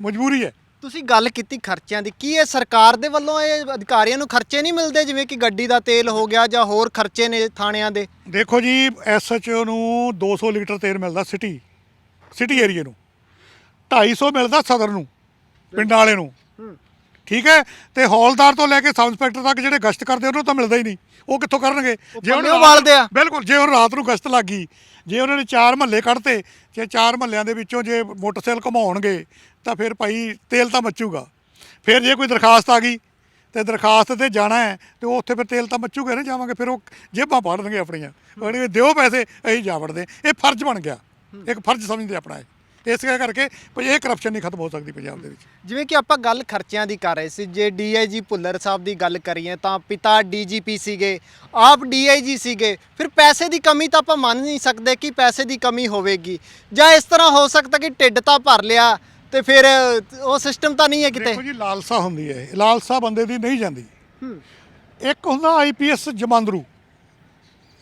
A: ਮਜਬੂਰੀ ਹੈ।
B: ਤੁਸੀਂ ਗੱਲ ਕੀਤੀ ਖਰਚਿਆਂ ਦੀ। ਕੀ ਇਹ ਸਰਕਾਰ ਦੇ ਵੱਲੋਂ ਇਹ ਅਧਿਕਾਰੀਆਂ ਨੂੰ ਖਰਚੇ ਨਹੀਂ ਮਿਲਦੇ? ਜਿਵੇਂ ਕਿ ਗੱਡੀ ਦਾ ਤੇਲ ਹੋ ਗਿਆ ਜਾਂ ਹੋਰ ਖਰਚੇ ਨੇ ਥਾਣਿਆਂ ਦੇ।
A: ਦੇਖੋ ਜੀ ਐਸਐਚਓ ਨੂੰ 200 ਲੀਟਰ ਤੇਲ ਮਿਲਦਾ ਸਿਟੀ। ਸਿਟੀ ਏਰੀਏ ਨੂੰ। 250 ਮਿਲਦਾ ਸਦਰ ਨੂੰ ਪਿੰਡਾਂ ਵਾਲੇ ਨੂੰ। ਠੀਕ ਹੈ? ਤੇ ਹੌਲਦਾਰ ਤੋਂ ਲੈ ਕੇ ਸਬ ਇੰਸਪੈਕਟਰ ਤੱਕ ਜਿਹੜੇ ਗਸ਼ਤ ਕਰਦੇ ਉਹਨਾਂ ਨੂੰ ਤਾਂ ਮਿਲਦਾ ਹੀ ਨਹੀਂ। ਉਹ ਕਿੱਥੋਂ ਕਰਨਗੇ? ਹੁਣ ਰਾਤ-
B: ਵਾਲਦੇ ਆ।
A: ਬਿਲਕੁਲ ਜੇ ਹੁਣ ਰਾਤ ਨੂੰ ਗਸ਼ਤ ਲੱਗ ਗਈ ਜੇ ਉਹਨਾਂ ਨੇ ਚਾਰ ਮਹੱਲੇ ਕੱਢਤੇ ਜੇ ਚਾਰ ਮਹੱਲਿਆਂ ਦੇ ਵਿੱਚੋਂ ਜੇ ਮੋਟਰਸਾਈਕਲ ਘਮਾਉਣਗੇ ਤਾਂ ਫਿਰ ਭਾਈ ਤੇਲ ਤਾਂ ਮੱਚੂਗਾ। ਫਿਰ ਜੇ ਕੋਈ ਦਰਖਾਸਤ ਆ ਗਈ ਤੇ ਦਰਖਾਸਤ ਤੇ ਜਾਣਾ ਹੈ ਤੇ ਉਹ ਉੱਥੇ ਫਿਰ ਤੇਲ ਤਾਂ ਮੱਚੂਗਾ ਨਾ ਜਾਵਾਂਗੇ। ਫਿਰ ਉਹ ਜੇਬਾਂ ਪਾੜਨਗੇ ਆਪਣੀਆਂ। ਉਹ ਕਹਿੰਦੇ ਦਿਓ ਪੈਸੇ ਅਸੀਂ ਜਾ ਵੜਦੇ ਇਹ ਫਰਜ਼ ਬਣ ਗਿਆ। ਇੱਕ ਫਰਜ਼ ਸਮਝਦੇ ਆਪਣਾ ਇਹ। ਇਸ ਕਰਕੇ ਵੀ ਇਹ ਕਰਪਸ਼ਨ ਨਹੀਂ ਖਤਮ ਹੋ ਸਕਦੀ ਪੰਜਾਬ ਦੇ ਵਿੱਚ।
B: ਜਿਵੇਂ ਕਿ ਆਪਾਂ ਗੱਲ ਖਰਚਿਆਂ ਦੀ ਕਰ ਰਹੇ ਸੀ ਜੇ ਡੀਆਈਜੀ ਭੁੱਲਰ ਸਾਹਿਬ ਦੀ ਗੱਲ ਕਰੀਏ ਤਾਂ ਪਿਤਾ ਡੀਜੀਪੀ ਸੀਗੇ ਆਪ ਡੀਆਈਜੀ ਸੀਗੇ ਫਿਰ ਪੈਸੇ ਦੀ ਕਮੀ ਤਾਂ ਆਪਾਂ ਮੰਨ ਨਹੀਂ ਸਕਦੇ ਕਿ ਪੈਸੇ ਦੀ ਕਮੀ ਹੋਵੇਗੀ। ਜਾਂ ਇਸ ਤਰ੍ਹਾਂ ਹੋ ਸਕਦਾ ਕਿ ਢਿੱਡ ਤਾਂ ਭਰ ਲਿਆ ਤੇ ਫਿਰ ਉਹ ਸਿਸਟਮ ਤਾਂ ਨਹੀਂ ਹੈ ਕਿਤੇ।
A: ਦੇਖੋ ਜੀ ਲਾਲਸਾ ਹੁੰਦੀ ਹੈ। ਲਾਲਸਾ ਬੰਦੇ ਦੀ ਨਹੀਂ ਜਾਂਦੀ। ਇੱਕ ਹੁੰਦਾ ਆਈਪੀਐਸ ਜਮਾਂਦਰੂ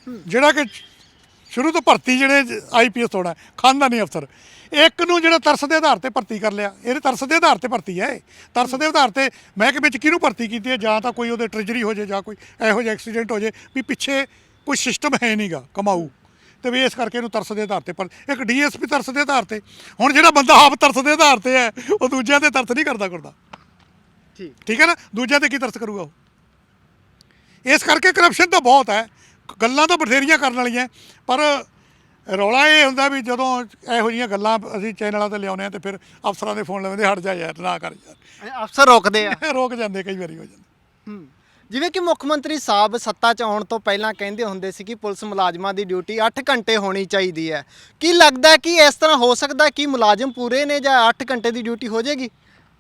A: ਜਿਹੜਾ ਕਿ ਸ਼ੁਰੂ ਤੋਂ ਭਰਤੀ ਜਿਹੜੇ ਆਈਪੀਐਸ ਹੋਣਾ ਖਾਨਦਾਨੀ ਅਫਸਰ। ਇੱਕ ਨੂੰ ਜਿਹੜਾ ਤਰਸ ਦੇ ਆਧਾਰ ਤੇ ਭਰਤੀ ਕਰ ਲਿਆ ਇਹਦੇ ਤਰਸ ਦੇ ਆਧਾਰ ਤੇ ਭਰਤੀ ਹੈ। ਤਰਸ ਦੇ ਆਧਾਰ ਤੇ ਮਹਿਕਮੇ ਵਿੱਚ ਕਿਹਨੂੰ ਭਰਤੀ ਕੀਤੀ ਹੈ? ਜਾਂ ਤਾਂ ਕੋਈ ਉਹਦੇ ਟ੍ਰੈਜਰੀ ਹੋ ਜੇ ਜਾਂ ਕੋਈ ਇਹੋ ਜਿਹਾ ਐਕਸੀਡੈਂਟ ਹੋ ਜੇ ਵੀ ਪਿੱਛੇ ਕੋਈ ਸਿਸਟਮ ਹੈ ਨਹੀਂਗਾ ਕਮਾਊ। ਤੇ ਵੀ ਇਸ ਕਰਕੇ ਇਹਨੂੰ ਤਰਸ ਦੇ ਆਧਾਰ ਤੇ ਪਰ ਇੱਕ ਡੀਐਸਪੀ ਤਰਸ ਦੇ ਆਧਾਰ ਤੇ। ਹੁਣ ਜਿਹੜਾ ਬੰਦਾ ਆਪ ਤਰਸ ਦੇ ਆਧਾਰ ਤੇ ਹੈ ਉਹ ਦੂਜਿਆਂ ਤੇ ਤਰਸ ਨਹੀਂ ਕਰਦਾ ਕਰਦਾ
B: ਠੀਕ।
A: ਠੀਕ ਹੈ ਨਾ? ਦੂਜਿਆਂ ਤੇ ਕੀ ਤਰਸ ਕਰੂਗਾ ਉਹ? ਇਸ ਕਰਕੇ ਕਰਪਸ਼ਨ ਤਾਂ ਬਹੁਤ ਹੈ। ਗੱਲਾਂ ਤਾਂ ਬਥੇਰੀਆਂ ਕਰਨ ਵਾਲੀਆਂ ਪਰ ਰੌਲਾ ਇਹ ਹੁੰਦਾ ਵੀ ਜਦੋਂ ਇਹੋ ਜਿਹੀਆਂ ਗੱਲਾਂ ਅਸੀਂ ਚੈਨਲਾਂ ਤੇ ਲਿਆਉਂਦੇ ਆ ਤੇ ਫਿਰ ਅਫਸਰਾਂ ਦੇ ਫੋਨ ਲਾਉਂਦੇ ਹਟ ਜਾ ਯਾਰ ਨਾ ਕਰ
B: ਇਹ ਅਫਸਰ ਰੋਕਦੇ ਆ।
A: ਯਾਰ [laughs] ਰੋਕ ਜਾਂਦੇ ਕਈ ਵਾਰੀ ਹੋ ਜਾਂਦੇ।
B: ਹੂੰ। ਜਿਵੇਂ ਕਿ ਮੁੱਖ ਮੰਤਰੀ ਸਾਹਿਬ ਸੱਤਾ 'ਚ ਆਉਣ ਤੋਂ ਪਹਿਲਾਂ ਕਹਿੰਦੇ ਹੁੰਦੇ ਸੀ ਕਿ ਪੁਲਿਸ ਮੁਲਾਜ਼ਮਾਂ ਦੀ ਡਿਊਟੀ 8 ਘੰਟੇ ਹੋਣੀ ਚਾਹੀਦੀ ਹੈ। ਕੀ ਲੱਗਦਾ ਕਿ ਇਸ ਤਰ੍ਹਾਂ ਹੋ ਸਕਦਾ ਕਿ ਮੁਲਾਜ਼ਮ ਪੂਰੇ ਨੇ ਜਾਂ 8 ਘੰਟੇ ਦੀ ਡਿਊਟੀ ਹੋ ਜਾਏਗੀ?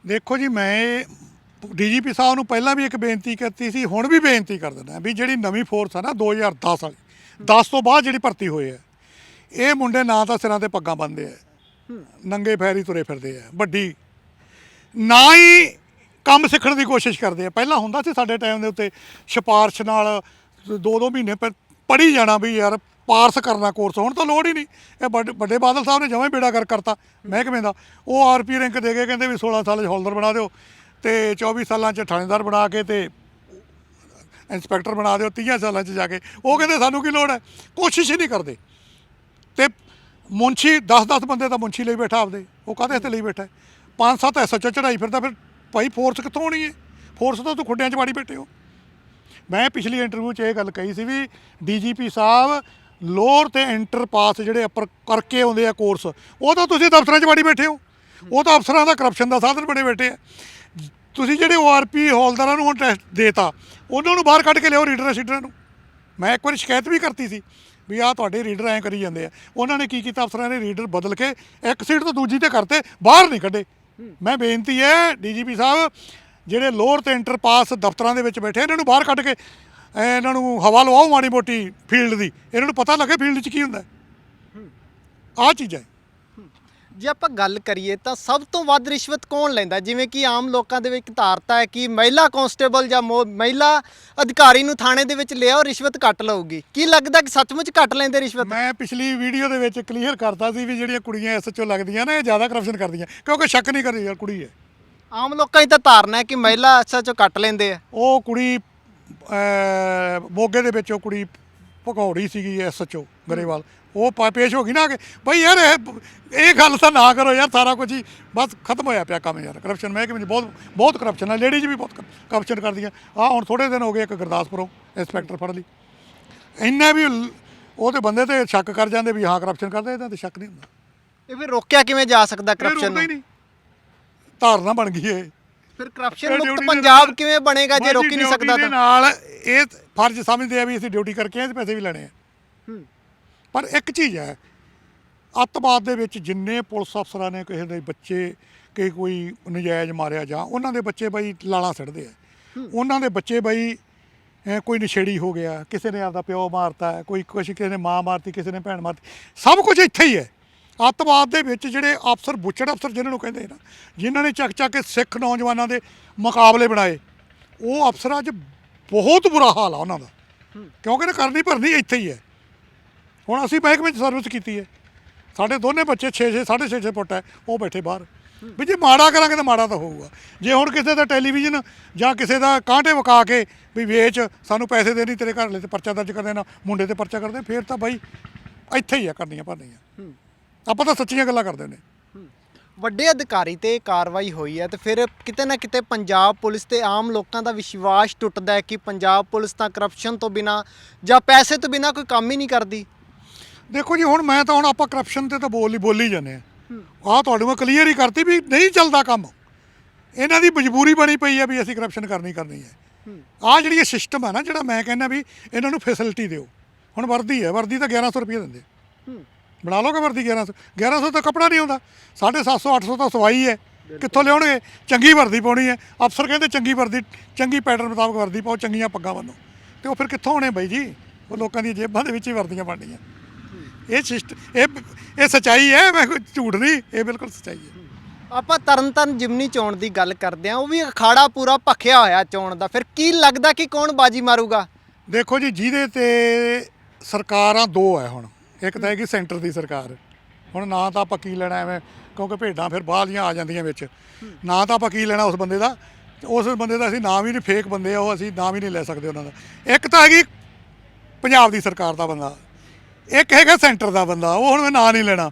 A: ਦੇਖੋ ਜੀ ਮੈਂ ਡੀਜੀਪੀ ਸਾਹਿਬ ਨੂੰ ਪਹਿਲਾਂ ਵੀ ਇੱਕ ਬੇਨਤੀ ਕੀਤੀ ਸੀ, ਹੁਣ ਵੀ ਬੇਨਤੀ ਕਰ ਦਿੰਦਾ ਵੀ ਜਿਹੜੀ ਨਵੀਂ ਫੋਰਸ ਆ ਨਾ 2010 ਵਾਲੀ 10 ਤੋਂ ਬਾਅਦ ਜਿਹੜੀ ਭਰਤੀ ਹੋਏ ਹੈ, ਇਹ ਮੁੰਡੇ ਨਾ ਤਾਂ ਸਿਰਾਂ ਤੇ ਪੱਗਾਂ ਬੰਨਦੇ ਆ, ਨੰਗੇ ਫੈਰੀ ਤੁਰੇ ਫਿਰਦੇ ਆ, ਵੱਡੀ, ਨਾ ਹੀ ਕੰਮ ਸਿੱਖਣ ਦੀ ਕੋਸ਼ਿਸ਼ ਕਰਦੇ ਆ। ਪਹਿਲਾਂ ਹੁੰਦਾ ਸੀ ਸਾਡੇ ਟਾਈਮ ਦੇ ਉੱਤੇ ਸਿਫਾਰਸ਼ ਨਾਲ ਦੋ ਦੋ ਮਹੀਨੇ ਪੜ੍ਹੀ ਜਾਣਾ ਵੀ ਯਾਰ ਪਾਰਸ ਕਰਨਾ ਕੋਰਸ, ਹੁਣ ਤਾਂ ਲੋੜ ਹੀ ਨਹੀਂ। ਇਹ ਵੱਡੇ ਵੱਡੇ ਬਾਦਲ ਸਾਹਿਬ ਨੇ ਜਮਾਂ ਹੀ ਬੇੜਾ ਕਰ ਕਰਤਾ ਮਹਿਕਮੇ ਦਾ। ਉਹ ਆਰਪੀ ਰੈਂਕ ਦੇ ਕੇ ਕਹਿੰਦੇ ਵੀ 16 ਸਾਲ 'ਚ ਹੌਲਦਾਰ ਬਣਾ ਦਿਓ। ਤੇ 24 ਸਾਲਾਂ 'ਚ ਥਾਣੇਦਾਰ ਬਣਾ ਕੇ ਤੇ ਇੰਸਪੈਕਟਰ ਬਣਾ ਦਿਓ 30 ਸਾਲਾਂ 'ਚ ਜਾ ਕੇ। ਉਹ ਕਹਿੰਦੇ ਸਾਨੂੰ ਕੀ ਲੋੜ ਹੈ? ਕੋਸ਼ਿਸ਼ ਹੀ ਨਹੀਂ ਕਰਦੇ। ਤੇ ਮੁੰਸ਼ੀ 10-10 ਬੰਦੇ ਤਾਂ ਮੁੰਸ਼ੀ ਲਈ ਬੈਠਾ ਆਪਦੇ। ਉਹ ਕਾਹਦੇ ਤੇ ਲਈ ਬੈਠਾ ਪੰਜ ਸੱਤ ਐਸਐਚਓ ਚੜਾਈ ਫਿਰਦਾ, ਫਿਰ ਭਾਈ ਫੋਰਸ ਕਿੱਥੋਂ ਆਉਣੀ ਹੈ? ਫੋਰਸ ਤਾਂ ਤੂੰ ਖੁੱਡਿਆਂ 'ਚ ਵਾੜੀ ਬੈਠੇ ਹੋ। ਮੈਂ ਪਿਛਲੀ ਇੰਟਰਵਿਊ 'ਚ ਇਹ ਗੱਲ ਕਹੀ ਸੀ ਵੀ ਡੀਜੀਪੀ ਸਾਹਿਬ ਲੋਅਰ ਤੇ ਇੰਟਰ ਪਾਸ ਜਿਹੜੇ ਉੱਪਰ ਕਰਕੇ ਆਉਂਦੇ ਆ ਕੋਰਸ ਉਹ ਤਾਂ ਤੁਸੀਂ ਦਫ਼ਤਰਾਂ 'ਚ ਵਾੜੀ ਬੈਠੇ ਹੋ। ਉਹ ਤਾਂ ਅਫਸਰਾਂ ਦਾ ਕਰਪਸ਼ਨ ਦਾ ਸਾਧਨ ਬਣੇ ਬੈਠੇ ਆ। ਤੁਸੀਂ ਜਿਹੜੇ ਓਆਰਪੀ ਹੌਲਦਾਰਾਂ ਨੂੰ ਹੁਣ ਟੈਸਟ ਦੇਤਾ, ਉਹਨਾਂ ਨੂੰ ਬਾਹਰ ਕੱਢ ਕੇ ਲਿਆਓ ਰੀਡਰਾਂ ਸ਼ੀਡਰਾਂ ਨੂੰ। ਮੈਂ ਇੱਕ ਵਾਰੀ ਸ਼ਿਕਾਇਤ ਵੀ ਕਰਤੀ ਸੀ ਵੀ ਆਹ ਤੁਹਾਡੇ ਰੀਡਰ ਐਂ ਕਰੀ ਜਾਂਦੇ ਆ। ਉਹਨਾਂ ਨੇ ਕੀ ਕੀਤਾ, ਅਫਸਰਾਂ ਨੇ ਰੀਡਰ ਬਦਲ ਕੇ ਇੱਕ ਸੀਟ ਤੋਂ ਦੂਜੀ ਤੇ ਕਰਤੇ, ਬਾਹਰ ਨਹੀਂ ਕੱਢੇ। ਮੈਂ ਬੇਨਤੀ ਹੈ, ਡੀਜੀਪੀ ਸਾਹਿਬ, ਜਿਹੜੇ ਲੋਅਰ ਤੇ ਇੰਟਰ ਪਾਸ ਦਫ਼ਤਰਾਂ ਦੇ ਵਿੱਚ ਬੈਠੇ ਇਹਨਾਂ ਨੂੰ ਬਾਹਰ ਕੱਢ ਕੇ ਇਹਨਾਂ ਨੂੰ ਹਵਾ ਲਵਾਓ ਮਾੜੀ ਮੋਟੀ ਫੀਲਡ ਦੀ। ਇਹਨਾਂ ਨੂੰ ਪਤਾ ਲੱਗੇ ਫੀਲਡ 'ਚ ਕੀ ਹੁੰਦਾ। ਆਹ ਚੀਜ਼ਾਂ
B: ਜੇ ਆਪਾਂ ਗੱਲ ਕਰੀਏ ਤਾਂ ਸਭ ਤੋਂ ਵੱਧ ਰਿਸ਼ਵਤ ਕੌਣ ਲੈਂਦਾ? ਜਿਵੇਂ ਕਿ ਆਮ ਲੋਕਾਂ ਦੇ ਵਿੱਚ ਧਾਰਤਾ ਹੈ ਕਿ ਮਹਿਲਾ ਕਾਂਸਟੇਬਲ ਜਾਂ ਮੋ- ਮਹਿਲਾ ਅਧਿਕਾਰੀ ਨੂੰ ਥਾਣੇ ਦੇ ਵਿੱਚ ਲਿਆਓ ਰਿਸ਼ਵਤ ਘੱਟ ਲਊਗੀ। ਕੀ ਲੱਗਦਾ ਕਿ ਸੱਚਮੁੱਚ ਘੱਟ ਲੈਂਦੇ ਰਿਸ਼ਵਤ?
A: ਮੈਂ ਪਿਛਲੀ ਵੀਡੀਓ ਦੇ ਵਿੱਚ ਕਲੀਅਰ ਕਰਤਾ ਸੀ ਵੀ ਜਿਹੜੀਆਂ ਕੁੜੀਆਂ ਐਸਐਚਓ ਲੱਗਦੀਆਂ ਨੇ ਇਹ ਜ਼ਿਆਦਾ ਕਰਪਸ਼ਨ ਕਰਦੀਆਂ। ਕਿਉਂਕਿ ਸ਼ੱਕ ਨਹੀਂ ਕਰੀ ਯਾਰ ਕੁੜੀ ਹੈ
B: ਆਮ ਲੋਕਾਂ ਦੀ ਤਾਂ ਧਾਰਨਾ ਹੈ ਕਿ ਮਹਿਲਾ ਸੱਚੋ ਘੱਟ ਲੈਂਦੇ ਆ।
A: ਉਹ ਕੁੜੀ ਅਹ, ਮੋਗੇ ਦੇ ਵਿੱਚ ਉਹ ਕੁੜੀ ਭਗੌੜੀ ਸੀਗੀ ਐਸਐਚਓ ਗਰੇਵਾਲ। ਉਹ ਪਾ- ਪੇਸ਼ ਹੋ ਗਈ ਨਾ ਕਿ ਬਈ ਯਾਰ ਇਹ ਇਹ ਗੱਲ ਤਾਂ ਨਾ ਕਰੋ ਯਾਰ ਸਾਰਾ ਕੁਝ ਹੀ ਬਸ ਖਤਮ ਹੋਇਆ ਪਿਆ ਕੰਮ ਯਾਰ। ਕਰਪਸ਼ਨ ਮੈਂ ਕਿ ਬਹੁਤ ਬਹੁਤ ਕਰਪਸ਼ਨ ਹੈ ਲੇਡੀਜ਼ ਵੀ ਬਹੁਤ ਕਰਪਸ਼ਨ ਕਰਦੀਆਂ। ਆ ਹੁਣ ਥੋੜੇ ਦਿਨ ਹੋ ਗਏ ਇੱਕ ਗੁਰਦਾਸਪੁਰੋਂ ਇੰਸਪੈਕਟਰ ਫੜ ਲਈ। ਇੰਨਾ ਵੀ ਲ- ਉਹਦੇ ਬੰਦੇ ਤੇ ਸ਼ੱਕ ਕਰ ਜਾਂਦੇ ਵੀ ਹਾਂ ਕਰਪਸ਼ਨ ਕਰਦੇ ਇਹਦਾ ਤੇ ਸ਼ੱਕ ਨਹੀਂ ਹੁੰਦਾ।
B: ਇਹ ਫਿਰ ਰੋਕਿਆ ਕਿਵੇਂ ਜਾ ਸਕਦਾ
A: ਇਹ
B: ਕਰਪਸ਼ਨ
A: ਰੁਕਦਾ ਹੀ
B: ਨੂੰ?
A: ਨਹੀਂ। ਧਾਰਨਾ ਬਣ ਗਈ ਇਹ।
B: ਫਿਰ ਕਰਪਸ਼ਨ
A: ਇਹ
B: ਮੁਕਤ
A: duty ਦੇ
B: ਪੰਜਾਬ
A: ਨਾਲ-
B: ਕਿਵੇਂ ਬਣੇਗਾ ਜੇ ਰੋਕ ਹੀ ਨਹੀਂ ਸਕਦਾ ਤਾਂ?
A: ਨਾਲ ਇਹ ਫਰਜ਼ ਸਮਝਦੇ ਆ ਵੀ ਅਸੀਂ ਡਿਊਟੀ ਕਰਕੇ ਆਏ ਤੇ ਪੈਸੇ ਵੀ ਲੈਣੇ ਆ।
B: ਹੂੰ।
A: ਪਰ ਇੱਕ ਚੀਜ਼ ਹੈ ਅੱਤਵਾਦ ਦੇ ਵਿੱਚ ਜਿੰਨੇ ਪੁਲਿਸ ਅਫਸਰਾਂ ਨੇ ਕਿਸੇ ਦੇ ਬੱਚੇ ਕਿ ਕੋਈ ਨਜਾਇਜ਼ ਮਾਰਿਆ ਜਾਂ ਉਹਨਾਂ ਦੇ ਬੱਚੇ ਬਈ ਲਾਲਾਂ ਸੜਦੇ ਆ। ਉਹਨਾਂ ਦੇ ਬੱਚੇ ਬਈ ਕੋਈ ਨਸ਼ੇੜੀ ਹੋ ਗਿਆ ਕਿਸੇ ਨੇ ਆਪਦਾ ਪਿਓ ਮਾਰਤਾ ਕੋਈ ਕੁਛ ਕਿਸੇ ਨੇ ਮਾਂ ਮਾਰਤੀ ਕਿਸੇ ਨੇ ਭੈਣ ਮਾਰਤੀ ਸਭ ਕੁਝ ਇੱਥੇ ਹੀ ਹੈ। ਅੱਤਵਾਦ ਦੇ ਵਿੱਚ ਜਿਹੜੇ ਅਫਸਰ ਬੁੱਚੜ ਅਫਸਰ ਜਿਨ੍ਹਾਂ ਨੂੰ ਕਹਿੰਦੇ ਨਾ ਜਿਨ੍ਹਾਂ ਨੇ ਚੱਕ ਚੱਕ ਕੇ ਸਿੱਖ ਨੌਜਵਾਨਾਂ ਦੇ ਮੁਕਾਬਲੇ ਬਣਾਏ ਉਹ ਅਫਸਰਾਂ 'ਚ ਬਹੁਤ ਬੁਰਾ ਹਾਲ ਆ ਉਹਨਾਂ ਦਾ। ਕਿਉਂਕਿ ਨਾ ਕਰਨੀ ਭਰਨੀ ਇੱਥੇ ਹੀ ਹੈ। ਹੁਣ ਅਸੀਂ ਮਹਿਕਮੇ 'ਚ ਸਰਵਿਸ ਕੀਤੀ ਹੈ। ਸਾਡੇ ਦੋਨੇ ਬੱਚੇ 6 6 6.5 6 ਫੁੱਟ ਹੈ ਉਹ ਬੈਠੇ ਬਾਹਰ। ਵੀ ਜੇ ਮਾੜਾ ਕਰਾਂਗੇ ਤਾਂ ਮਾੜਾ ਤਾਂ ਹੋਊਗਾ। ਜੇ ਹੁਣ ਕਿਸੇ ਦਾ ਟੈਲੀਵਿਜ਼ਨ ਜਾਂ ਕਿਸੇ ਦਾ ਕਾਂਟੇ ਵਕਾ ਕੇ ਵੀ ਵੇਚ ਸਾਨੂੰ ਪੈਸੇ ਦੇ ਨਹੀਂ ਤੇਰੇ ਘਰ ਲੈ ਤੇ ਪਰਚਾ ਦਰਜ ਕਰ ਦੇਣਾ ਮੁੰਡੇ ਤੇ ਪਰਚਾ ਕਰਦੇ ਫੇਰ ਤਾਂ ਬਾਈ ਇੱਥੇ ਹੀ ਆ ਕਰਨੀਆਂ ਭਰਨੀਆਂ। ਆਪਾਂ ਤਾਂ ਸੱਚੀਆਂ ਗੱਲਾਂ ਕਰਦੇ ਨੇ।
B: ਵੱਡੇ ਅਧਿਕਾਰੀ ਤੇ ਕਾਰਵਾਈ ਹੋਈ ਹੈ ਤੇ ਫਿਰ ਕਿਤੇ ਨਾ ਕਿਤੇ ਪੰਜਾਬ ਪੁਲਿਸ ਤੇ ਆਮ ਲੋਕਾਂ ਦਾ ਵਿਸ਼ਵਾਸ ਟੁੱਟਦਾ ਹੈ ਕਿ ਪੰਜਾਬ ਪੁਲਿਸ ਤਾਂ ਕਰਪਸ਼ਨ ਤੋਂ ਬਿਨਾ ਜਾਂ ਪੈਸੇ ਤੋਂ ਬਿਨਾ ਕੋਈ ਕੰਮ ਹੀ ਨਹੀਂ ਕਰਦੀ।
A: ਦੇਖੋ ਜੀ ਹੁਣ ਮੈਂ ਤਾਂ ਹੁਣ ਆਪਾਂ ਕਰਪਸ਼ਨ ਤੇ ਤਾਂ ਬੋਲ ਹੀ ਬੋਲੀ ਜਾਂਦੇ ਆ ਆਹ ਤੁਹਾਡੇ ਮੈਂ ਕਲੀਅਰ ਹੀ ਕਰਤੀ ਵੀ ਨਹੀਂ ਚੱਲਦਾ ਕੰਮ। ਇਹਨਾਂ ਦੀ ਮਜਬੂਰੀ ਬਣੀ ਪਈ ਆ ਵੀ ਅਸੀਂ ਕਰਪਸ਼ਨ ਕਰਨੀ ਕਰਨੀ ਹੈ। ਆਹ ਜਿਹੜੀ ਇਹ ਸਿਸਟਮ ਹੈ ਨਾ ਜਿਹੜਾ ਮੈਂ ਕਹਿੰਦਾ ਵੀ ਇਹਨਾਂ ਨੂੰ ਫੈਸਿਲਿਟੀ ਦਿਓ। ਹੁਣ ਵਰਦੀ ਹੈ ਵਰਦੀ ਤਾਂ 1100 ਰੁਪਏ ਦਿੰਦੇ। ਬਣਾ ਲਓਗੇ ਵਰਦੀ 1100 1100 ਤਾਂ ਕੱਪੜਾ ਨਹੀਂ ਆਉਂਦਾ। 750 800 ਤਾਂ ਸਵਾਈ ਹੈ। ਕਿੱਥੋਂ ਲਿਆਉਣਗੇ? ਚੰਗੀ ਵਰਦੀ ਪਾਉਣੀ ਹੈ। ਅਫਸਰ ਕਹਿੰਦੇ ਚੰਗੀ ਵਰਦੀ ਚੰਗੀ ਪੈਟਰਨ ਮੁਤਾਬਕ ਵਰਦੀ ਪਾਓ ਚੰਗੀਆਂ ਪੱਗਾਂ ਬੰਨੋ। ਤੇ ਉਹ ਫਿਰ ਕਿੱਥੋਂ ਆਉਣੇ ਬਾਈ ਜੀ? ਉਹ ਲੋਕਾਂ ਦੀਆਂ ਜੇਬਾਂ ਦੇ ਵਿੱਚ ਹੀ ਵਰਦੀਆਂ ਬਣਨੀਆਂ। ਇਹ ਸਿਸਟਮ ਇਹ ਇਹ ਸਚਾਈ ਹੈ ਮੈਂ ਕੋਈ ਝੂਠ ਨਹੀਂ ਇਹ ਬਿਲਕੁਲ ਸਚਾਈ ਹੈ।
B: ਆਪਾਂ ਤਰਨਤਨ ਜਿਮਨੀ ਚੋਣ ਦੀ ਗੱਲ ਕਰਦੇ ਹਾਂ ਉਹ ਵੀ ਅਖਾੜਾ ਪੂਰਾ ਭਖਿਆ ਹੋਇਆ ਚੋਣ ਦਾ ਫਿਰ ਕੀ ਲੱਗਦਾ ਕਿ ਕੌਣ ਬਾਜੀ ਮਾਰੂਗਾ?
A: ਦੇਖੋ ਜੀ ਜਿਹਦੇ ਤੇ ਸਰਕਾਰਾਂ ਦੋ ਹੈ ਹੁਣ ਇੱਕ ਤਾਂ ਹੈਗੀ ਸੈਂਟਰ ਦੀ ਸਰਕਾਰ ਹੁਣ ਨਾ ਤਾਂ ਆਪਾਂ ਕੀ ਲੈਣਾ ਐਵੇਂ ਕਿਉਂਕਿ ਭੇਡਾਂ ਫਿਰ ਬਾਹਲੀਆਂ ਆ ਜਾਂਦੀਆਂ ਵਿੱਚ ਨਾ ਤਾਂ ਆਪਾਂ ਕੀ ਲੈਣਾ ਉਸ ਬੰਦੇ ਦਾ ਉਸ ਬੰਦੇ ਦਾ ਅਸੀਂ ਨਾਮ ਹੀ ਨਹੀਂ ਫੇਕ ਬੰਦੇ ਆ ਉਹ ਅਸੀਂ ਨਾਮ ਹੀ ਨਹੀਂ ਲੈ ਸਕਦੇ ਉਹਨਾਂ ਦਾ। ਇੱਕ ਤਾਂ ਹੈਗੀ ਪੰਜਾਬ ਦੀ ਸਰਕਾਰ ਦਾ ਬੰਦਾ ਇੱਕ ਹੈਗਾ ਸੈਂਟਰ ਦਾ ਬੰਦਾ ਉਹ ਹੁਣ ਮੈਂ ਨਾਂ ਨਹੀਂ ਲੈਣਾ।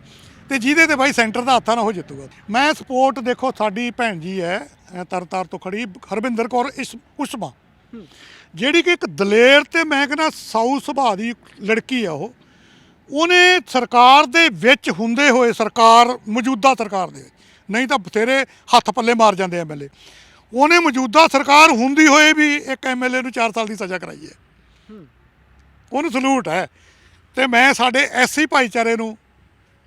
A: ਤੇ ਜਿਹਦੇ ਤੇ ਬਾਈ ਸੈਂਟਰ ਦਾ ਹੱਥਾਂ ਨਾਲ ਉਹ ਜਿੱਤੂਗਾ। ਮੈਂ ਸਪੋਰਟ ਦੇਖੋ ਸਾਡੀ ਭੈਣ ਜੀ ਹੈ ਅ, ਤਰਤਾਰ ਤੋਂ ਖੜੀ ਹਰਵਿੰਦਰ ਕੌਰ ਇਸ ਉਸਮਾ ਜਿਹੜੀ ਕਿ ਇੱਕ ਦਲੇਰ ਤੇ ਮੈਂ ਕਹਿੰਦਾ ਸਾਊ ਸੁਭਾਅ ਦੀ ਲੜਕੀ ਆ ਉਹ। ਉਹਨੇ ਸਰਕਾਰ ਦੇ ਵਿੱਚ ਹੁੰਦੇ ਹੋਏ ਸਰਕਾਰ ਮੌਜੂਦਾ ਸਰਕਾਰ ਦੇ। ਨਹੀਂ ਤਾਂ ਬਥੇਰੇ ਹੱਥ ਪੱਲੇ ਮਾਰ ਜਾਂਦੇ ਐਮਐਲਏ ਉਹਨੇ ਮੌਜੂਦਾ ਸਰਕਾਰ ਹੁੰਦੀ ਹੋਏ ਵੀ ਇੱਕ ਐਮਐਲਏ ਨੂੰ 4 ਸਾਲ ਦੀ ਸਜ਼ਾ ਕਰਾਈ ਹੈ। ਉਹਨੂੰ ਸਲੂਟ ਹੈ। ਤੇ ਮੈਂ ਸਾਡੇ ਐਸਸੀ ਭਾਈਚਾਰੇ ਨੂੰ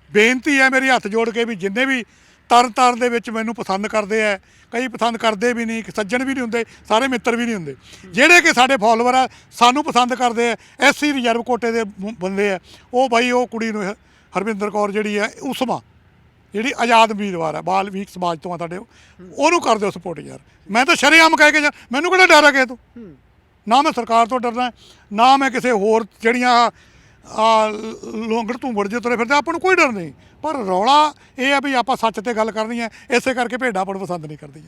A: ਬੇਨਤੀ ਹੈ ਮੇਰੀ ਹੱਥ ਜੋੜ ਕੇ ਵੀ ਜਿੰਨੇ ਵੀ ਤਰਨ ਤਾਰਨ ਦੇ ਵਿੱਚ ਮੈਨੂੰ ਪਸੰਦ ਕਰਦੇ ਆ ਕਈ ਪਸੰਦ ਕਰਦੇ ਵੀ ਨਹੀਂ ਸੱਜਣ ਵੀ ਨਹੀਂ ਹੁੰਦੇ ਸਾਰੇ ਮਿੱਤਰ ਵੀ ਨਹੀਂ ਹੁੰਦੇ। ਜਿਹੜੇ ਕਿ ਸਾਡੇ ਫਾਲੋਅਰ ਆ ਸਾਨੂੰ ਪਸੰਦ ਕਰਦੇ ਆ ਐਸਸੀ ਰਿਜ਼ਰਵ ਕੋਟੇ ਦੇ ਬੰਦੇ ਆ ਉਹ ਬਾਈ ਉਹ ਕੁੜੀ ਨੂੰ ਹਰਵਿੰਦਰ ਕੌਰ ਜਿਹੜੀ ਹੈ ਉਸਮਾ ਜਿਹੜੀ ਆਜ਼ਾਦ ਉਮੀਦਵਾਰ ਹੈ ਬਾਲ ਵੀਕ ਸਮਾਜ ਤੋਂ ਆ ਤੁਹਾਡੇ ਉਹ। ਉਹਨੂੰ ਕਰ ਦਿਓ ਸਪੋਰਟ ਯਾਰ। ਮੈਂ ਤਾਂ ਸ਼ਰੇਆਮ ਕਹਿ ਕੇ ਮੈਨੂੰ ਕਿਹੜਾ ਡਰ ਆ ਕਿਸੇ ਤੋਂ? ਨਾ ਮੈਂ ਸਰਕਾਰ ਤੋਂ ਡਰਨਾ ਹੈ, ਨਾ ਮੈਂ ਕਿਸੇ ਹੋਰ ਜਿਹੜੀਆਂ ਆ ਲੋਂਗੜ ਧੂੰਬੜ ਜੇ ਤੁਰੇ ਫਿਰਦੇ, ਆਪਾਂ ਨੂੰ ਕੋਈ ਡਰ ਨਹੀਂ। ਪਰ ਰੌਲਾ ਇਹ ਆ ਵੀ ਆਪਾਂ ਸੱਚ ਤੇ ਗੱਲ ਕਰਨੀ ਹੈ, ਇਸੇ ਕਰਕੇ ਭੇਡਾਂ ਆਪਾਂ ਨੂੰ ਪਸੰਦ ਨਹੀਂ ਕਰਦੀਆਂ।